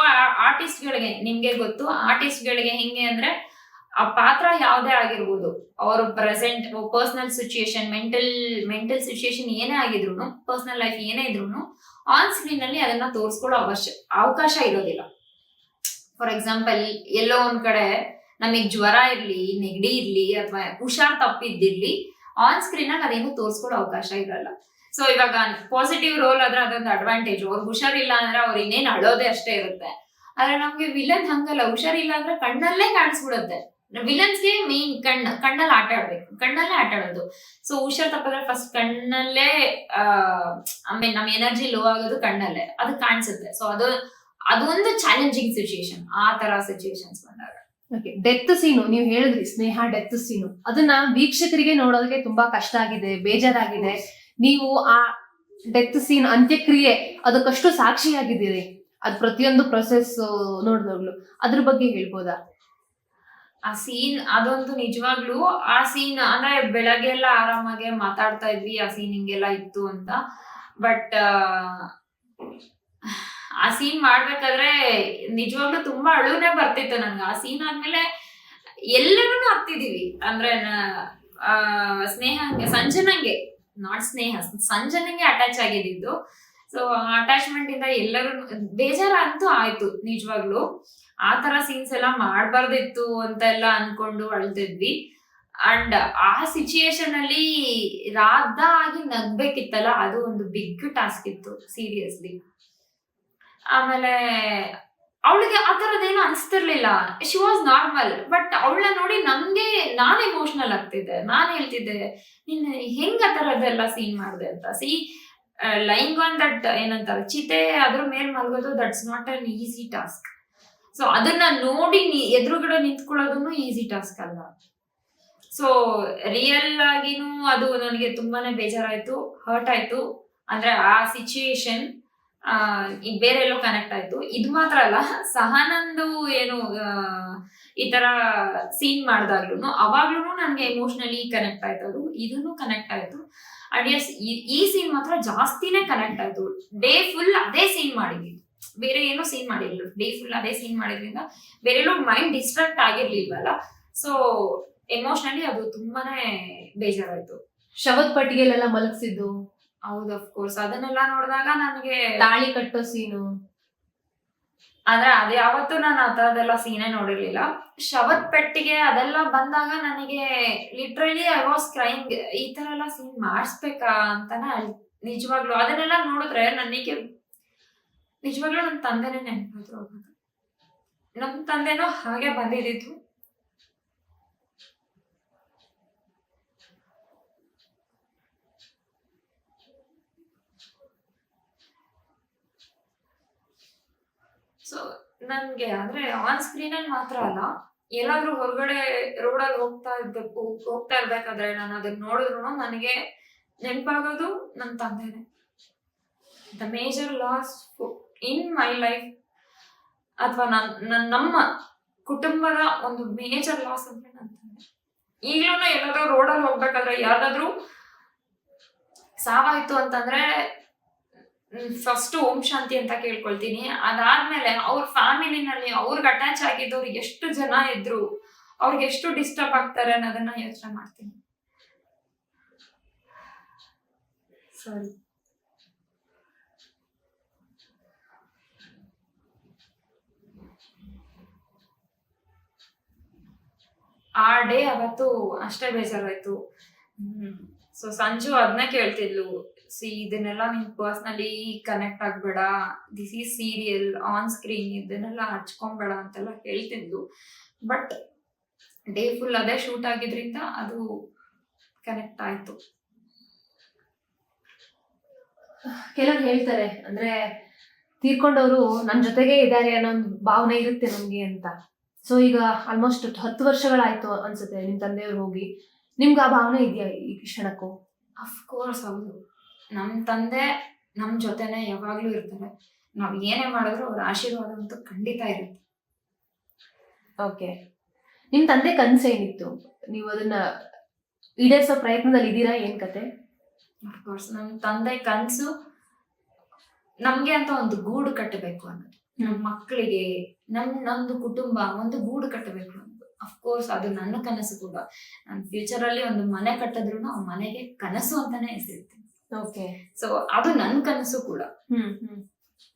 ಆರ್ಟಿಸ್ಟ್ ಗಳಿಗೆ ನಿಮ್ಗೆ ಗೊತ್ತು ಆರ್ಟಿಸ್ಟ್ ಗಳಿಗೆ ಹೆಂಗೆ ಅಂದ್ರೆ ಆ ಪಾತ್ರ ಯಾವ್ದೇ ಆಗಿರ್ಬೋದು, ಅವರು present personal situation mental mental situation ಏನೇ ಆಗಿದ್ರು ಪರ್ಸನಲ್ ಲೈಫ್ ಏನೇ ಇದ್ರು ಆನ್ ಸ್ಕ್ರೀನ್ ಅಲ್ಲಿ ಅದನ್ನ ತೋರಿಸ್ಕೊಳ್ಳೋ ಅವಶ್ಯ, ಅವಕಾಶ ಇರೋದಿಲ್ಲ. ಫಾರ್ ಎಕ್ಸಾಂಪಲ್ ಎಲ್ಲೋ ಒಂದ್ ಕಡೆ ನಮಗ್ ಜ್ವರ ಇರ್ಲಿ, ನೆಗಡಿ ಇರ್ಲಿ, ಅಥವಾ ಹುಷಾರ್ ತಪ್ಪಿದ್ದಿರ್ಲಿ ಆನ್ ಸ್ಕ್ರೀನ್ ಅಲ್ಲಿ ಅದೇನು ತೋರಿಸ್ಕೊಳ್ಳೋ ಅವಕಾಶ ಇರಲ್ಲ. ಸೊ ಇವಾಗ ಪಾಸಿಟಿವ್ ರೋಲ್ ಆದ್ರೆ ಅದೊಂದು ಅಡ್ವಾಂಟೇಜ್ ಅವ್ರಿಗೆ ಹುಷಾರಿಲ್ಲ ಅಂದ್ರೆ ಅವ್ರು ಇನ್ನೇನು ಅಳೋದೇ ಅಷ್ಟೇ ಇರುತ್ತೆ. ಆದ್ರೆ ನಮ್ಗೆ ವಿಲನ್ ಹಂಗಲ್ಲ ಹುಷಾರಿಲ್ಲ ಅಂದ್ರೆ ಕಣ್ಣಲ್ಲೇ ಕಾಣಿಸ್ಬಿಡುತ್ತೆ. ವಿಲನ್ಸ್ಗೆ ಮೇನ್ ಕಣ್ಣ, ಕಣ್ಣಲ್ಲಿ ಆಟ ಆಡ್ಬೇಕು. ಕಣ್ಣಲ್ಲೇ ಆಟ ಆಡೋದು. ಸೊ ಹುಷಾರ್ ತಪ್ಪಿದ್ರೆ ಫಸ್ಟ್ ಕಣ್ಣಲ್ಲೇ ಆಮೇಲೆ ನಮ್ಮ ಎನರ್ಜಿ ಲೋ ಆಗೋದು ಕಣ್ಣಲ್ಲೇ. ಅದು ಕಾಣಿಸುತ್ತೆ. ಸೊ ಅದು, ಅದೊಂದು ಚಾಲೆಂಜಿಂಗ್ ಸಿಚುಯೇಷನ್ ಆ ತರ ಸಿಚುಯೇಷನ್ಸ್ ಬಂದಾಗ. ಓಕೆ ಡೆತ್ ಸೀನು ನೀವು ಹೇಳಿದ್ರಿ, ಸ್ನೇಹ ಡೆತ್ ಸೀನು ಅದನ್ನ ವೀಕ್ಷಕರಿಗೆ ನೋಡೋದಕ್ಕೆ ತುಂಬಾ ಕಷ್ಟ ಆಗಿದೆ, ಬೇಜಾರಾಗಿದೆ. ನೀವು ಆ ಡೆತ್ ಸೀನ್ ಅಂತ್ಯಕ್ರಿಯೆ, ಅದಕ್ಕಷ್ಟು ಸಾಕ್ಷಿಯಾಗಿದ್ದೀರಿ. ಅದ್ ಪ್ರತಿಯೊಂದು ಪ್ರೊಸೆಸ್ ನೋಡಿದಾಗ್ಲು. ಅದ್ರ ಬಗ್ಗೆ ಹೇಳ್ಬೋದಾ? ಆ ಸೀನ್ ಅದೊಂದು ನಿಜವಾಗ್ಲೂ ಆ ಸೀನ್ ಅಂದ್ರೆ ಬೆಳಗ್ಗೆ ಎಲ್ಲ ಆರಾಮಾಗೆ ಮಾತಾಡ್ತಾ ಇದ್ವಿ, ಆ ಸೀನ್ ಹಿಂಗೆಲ್ಲ ಇತ್ತು ಅಂತ. ಬಟ್ ಆ ಸೀನ್ ಮಾಡ್ಬೇಕಾದ್ರೆ ನಿಜವಾಗ್ಲೂ ತುಂಬಾ ಅಳುನೇ ಬರ್ತಿತ್ತು ನಂಗೆ ಆ ಸೀನ್ ಆದ್ಮೇಲೆ ಎಲ್ಲರೂ ಹತ್ತಿದೀವಿ ಅಂದ್ರೆ ಸ್ನೇಹ ಸಂಜನಂಗೆ, ನಾಟ್ ಸ್ನೇಹ, ಸಂಜನಂಗೆ ಅಟ್ಯಾಚ್ ಆಗಿದ್ದು. ಸೊ ಅಟ್ಯಾಚ್ಮೆಂಟ್ ಇಂದ ಎಲ್ಲರೂ ಬೇಜಾರಂತೂ ಆಯ್ತು, ನಿಜವಾಗ್ಲು. ಆ ತರ ಸೀನ್ಸ್ ಎಲ್ಲ ಮಾಡಬಾರ್ದಿತ್ತು ಅಂತ ಎಲ್ಲ ಅನ್ಕೊಂಡು ಅಳ್ತಿದ್ವಿ ಅಂಡ್ ಆ ಸಿಚುಯೇಷನ್ ಅಲ್ಲಿ ರಾಧ ಆಗಿ ನಗ್ಬೇಕಿತ್ತಲ್ಲ, ಅದು ಒಂದು ಬಿಗ್ ಟಾಸ್ಕ್ ಇತ್ತು ಸೀರಿಯಸ್ಲಿ ಆಮೇಲೆ ಅವಳಿಗೆ ಆ ಥರದ್ದೇನು ಅನಿಸ್ತಿರ್ಲಿಲ್ಲ. ಶಿ ವಾಸ್ ನಾರ್ಮಲ್ ಬಟ್ ಅವಳ ನೋಡಿ ನಮಗೆ ನಾನ್ ಎಮೋಷನಲ್ ಆಗ್ತಿದ್ದೆ. ನಾನ್ ಹೇಳ್ತಿದ್ದೆ ನೀನು ಹೆಂಗ್ ಆ ಥರದ್ದೆಲ್ಲ ಸೀನ್ ಮಾಡಿದೆ ಅಂತ? ಸಿ ಲೈಂಗ್ ಆನ್ ದಟ್ ಏನಂತಾರೆ, ಚಿತೆ ಅದ್ರ ಮೇಲೆ ಮಲಗೋದು that's not an easy task so ಅದನ್ನ ನೋಡಿ ಎದುರುಗಡೆ ನಿಂತ್ಕೊಳ್ಳೋದನ್ನು ಈಸಿ ಟಾಸ್ಕ್ ಅಲ್ಲ. ಸೊ ರಿಯಲ್ ಆಗಿನೂ ಅದು ನನಗೆ ತುಂಬಾನೇ ಬೇಜಾರಾಯ್ತು ಹರ್ಟ್ ಆಯ್ತು. ಅಂದ್ರೆ ಆ ಸಿಚುಯೇಷನ್ ಬೇರೆ ಎಲ್ಲೋ ಕನೆಕ್ಟ್ ಆಯ್ತು. ಇದು ಮಾತ್ರ ಅಲ್ಲ, ಸಹನಂದು ಏನು ಈ ತರ ಸೀನ್ ಮಾಡಿದಾಗ್ಲೂ ಅವಾಗ್ಲೂ ನನಗೆ ಎಮೋಷನಲಿ ಕನೆಕ್ಟ್ ಆಯ್ತು ಅದು ಇದನ್ನು ಕನೆಕ್ಟ್ ಆಯ್ತು. ಅಂಡ್ ಎಸ್ ಈ ಸೀನ್ ಮಾತ್ರ ಜಾಸ್ತಿನೇ ಕನೆಕ್ಟ್ ಆಯ್ತು. ಡೇ ಫುಲ್ ಅದೇ ಸೀನ್ ಮಾಡಿದ್ವಿ. ಬೇರೆ ಏನೋ ಸೀನ್ ಮಾಡಿರ್ಲಿಲ್ಲ. ಡೇ ಫುಲ್ ಅದೇ ಸೀನ್ ಮಾಡಿದ್ರಿಂದ ಬೇರೆ ಎಲ್ಲೋ ಮೈಂಡ್ ಡಿಸ್ಟ್ರಾಕ್ಟ್ ಆಗಿರ್ಲಿಲ್ವಲ್ಲ? ಸೊ ಎಮೋಷನಲಿ ಅದು ತುಂಬಾನೇ ಬೇಜಾರಾಯ್ತು. ಶವದ ಪಟ್ಟಿಗೆಲೆಲ್ಲ ಮಲಗಿಸಿದ್ದು? ಹೌದು ಕೋರ್ಸ್ ಅದನ್ನೆಲ್ಲ ನೋಡಿದಾಗ ನನಗೆ ತಾಳಿ ಕಟ್ಟೋ ಸೀನು ಅಂದ್ರೆ ಅದ ಯಾವತ್ತೂ ನಾನು ಆ ತರದೆಲ್ಲ ಸೀನೆ ನೋಡಿರ್ಲಿಲ್ಲ. ಶವತ್ ಪೆಟ್ಟಿಗೆ ಅದೆಲ್ಲ ಬಂದಾಗ ನನಗೆ ಲಿಟ್ರಲಿ ಐ ವಾಸ್ ಕ್ರೈಂಗ್ ಈ ತರ ಎಲ್ಲ ಸೀನ್ ಮಾಡಿಸ್ಬೇಕಾ ಅಂತಾನೆ ನಿಜವಾಗ್ಲು ಅದನ್ನೆಲ್ಲ ನೋಡಿದ್ರೆ ನನಗೆ ನಿಜವಾಗ್ಲೂ ನನ್ನ ತಂದೆನೇ ನೆನಪಾದ್ರು ನಮ್ಮ ನಮ್ ತಂದೆನೂ ಹಾಗೆ ಬಂದಿದ್ದು ಸೊ ನನ್ಗೆ ಅಂದ್ರೆ ಆನ್ ಸ್ಕ್ರೀನ್ ಅಲ್ಲಿ ಮಾತ್ರ ಅಲ್ಲ, ಎಲ್ಲಾದ್ರೂ ಹೊರಗಡೆ ರೋಡಲ್ಲಿ ಹೋಗ್ತಾ ಇರ್ಬೇಕು ಹೋಗ್ತಾ ಇರ್ಬೇಕಾದ್ರೆ ನಾನು ಅದನ್ನ ನೋಡಿದ್ರು ನನಗೆ ನೆನಪಾಗೋದು ನನ್ನ ತಂದೆನೆ. The major loss in my life ಅಥವಾ ನನ್ನ ನಮ್ಮ ಕುಟುಂಬದ ಒಂದು ಮೇಜರ್ ಲಾಸ್ ಅಂದ್ರೆ ನನ್ನ ತಂದೆ. ಈಗಲೂ ಎಲ್ಲಾದ್ರೂ ರೋಡಲ್ಲಿ ಹೋಗ್ಬೇಕಾದ್ರೆ ಯಾರಾದರೂ ಸಾವಾಯ್ತು ಅಂತಂದ್ರೆ ಫಸ್ಟ್ ಓಂ ಶಾಂತಿ ಅಂತ ಕೇಳ್ಕೊಳ್ತೀನಿ. ಅದಾದ್ಮೇಲೆ ಅವ್ರ ಫ್ಯಾಮಿಲಿನಲ್ಲಿ ಅವ್ರಿಗೆ ಅಟ್ಯಾಚ್ ಆಗಿದ್ದವ್ರು ಎಷ್ಟು ಜನ ಇದ್ರು ಅವ್ರಿಗೆ ಎಷ್ಟು ಡಿಸ್ಟರ್ಬ್ ಆಗ್ತಾರೆ ಅನ್ನೋದನ್ನ ಯೋಚನೆ ಮಾಡ್ತೀನಿ. ಸಾರಿ. ಆ ಡೇ ಅವತ್ತು ಅಷ್ಟೇ ಬೇಜಾರಾಯ್ತು. ಸೊ ಸಂಜು ಅದನ್ನ ಕೇಳ್ತಿದ್ಲು. ಸಿ ಇದನ್ನೆಲ್ಲ ನಿಮ್ಮ personally connect ಆಗ್ಬೇಡ. This is serial on screen ಇದನ್ನೆಲ್ಲ ಹಚ್ಕೊಂಬೇಡ ಅಂತೆಲ್ಲ ಹೇಳ್ತಿದ್ಲು. ಬಟ್ ಡೇ ಫುಲ್ ಅದೇ ಶೂಟ್ ಆಗಿದ್ರಿಂದ ಅದು ಕನೆಕ್ಟ್ ಆಯ್ತು. ಕೆಲವ್ರು ಹೇಳ್ತಾರೆ ಅಂದ್ರೆ ತೀರ್ಕೊಂಡವರು ನನ್ ಜೊತೆಗೆ ಇದ್ದಾರೆ ಅನ್ನೋ ಒಂದು ಭಾವನೆ ಇರುತ್ತೆ ನಮ್ಗೆ ಅಂತ. ಸೊ ಈಗ ಆಲ್ಮೋಸ್ಟ್ ಹತ್ತು ವರ್ಷಗಳಾಯ್ತು ಅನ್ಸುತ್ತೆ ನಿಮ್ ತಂದೆಯವ್ರು ಹೋಗಿ. ನಿಮ್ಗೆ ಆ ಭಾವನೆ ಇದೆಯಾ ಈ ಕ್ಷಣಕ್ಕೂ? ಅಫ್ಕೋರ್ಸ್ ಹೌದು. ನಮ್ ತಂದೆ ನಮ್ ಜೊತೆನೆ ಯಾವಾಗ್ಲೂ ಇರ್ತಾರೆ. ನಾವ್ ಏನೇ ಮಾಡಿದ್ರು ಅವ್ರ ಆಶೀರ್ವಾದ ಅಂತೂ ಖಂಡಿತ ಇರುತ್ತೆ. ಓಕೆ. ನಿಮ್ ತಂದೆ ಕನ್ಸೇನಿತ್ತು ನೀವು ಅದನ್ನ ಈಡೇರಿಸೋ ಪ್ರಯತ್ನದಲ್ಲಿ ಇದ್ದೀರಾ? ಏನ್ ಕತೆ? ಅಫ್ಕೋರ್ಸ್ ನಮ್ ತಂದೆ ಕನ್ಸು ನಮ್ಗೆ ಅಂತ ಒಂದು ಗೂಡು ಕಟ್ಟಬೇಕು ಅನ್ನೋದು ನಮ್ ಮಕ್ಕಳಿಗೆ ನಮ್ ನಮ್ದು ಕುಟುಂಬ ಒಂದು ಗೂಡು ಕಟ್ಟಬೇಕು ಅನ್ನೋದು ಅಫ್ಕೋರ್ಸ್ ಅದು ನನ್ನ ಕನಸು ಕೂಡ. ನನ್ನ ಫ್ಯೂಚರ್ ಅಲ್ಲಿ ಒಂದು ಮನೆ ಕಟ್ಟಿದ್ರು ಆ ಮನೆಗೆ ಕನಸು ಅಂತಾನೆ ಹೆಸರಿತ್ತು ಸೊ ಅದು ನನ್ನ ಕನಸು ಕೂಡ. ಹ್ಮ್ ಹ್ಮ್.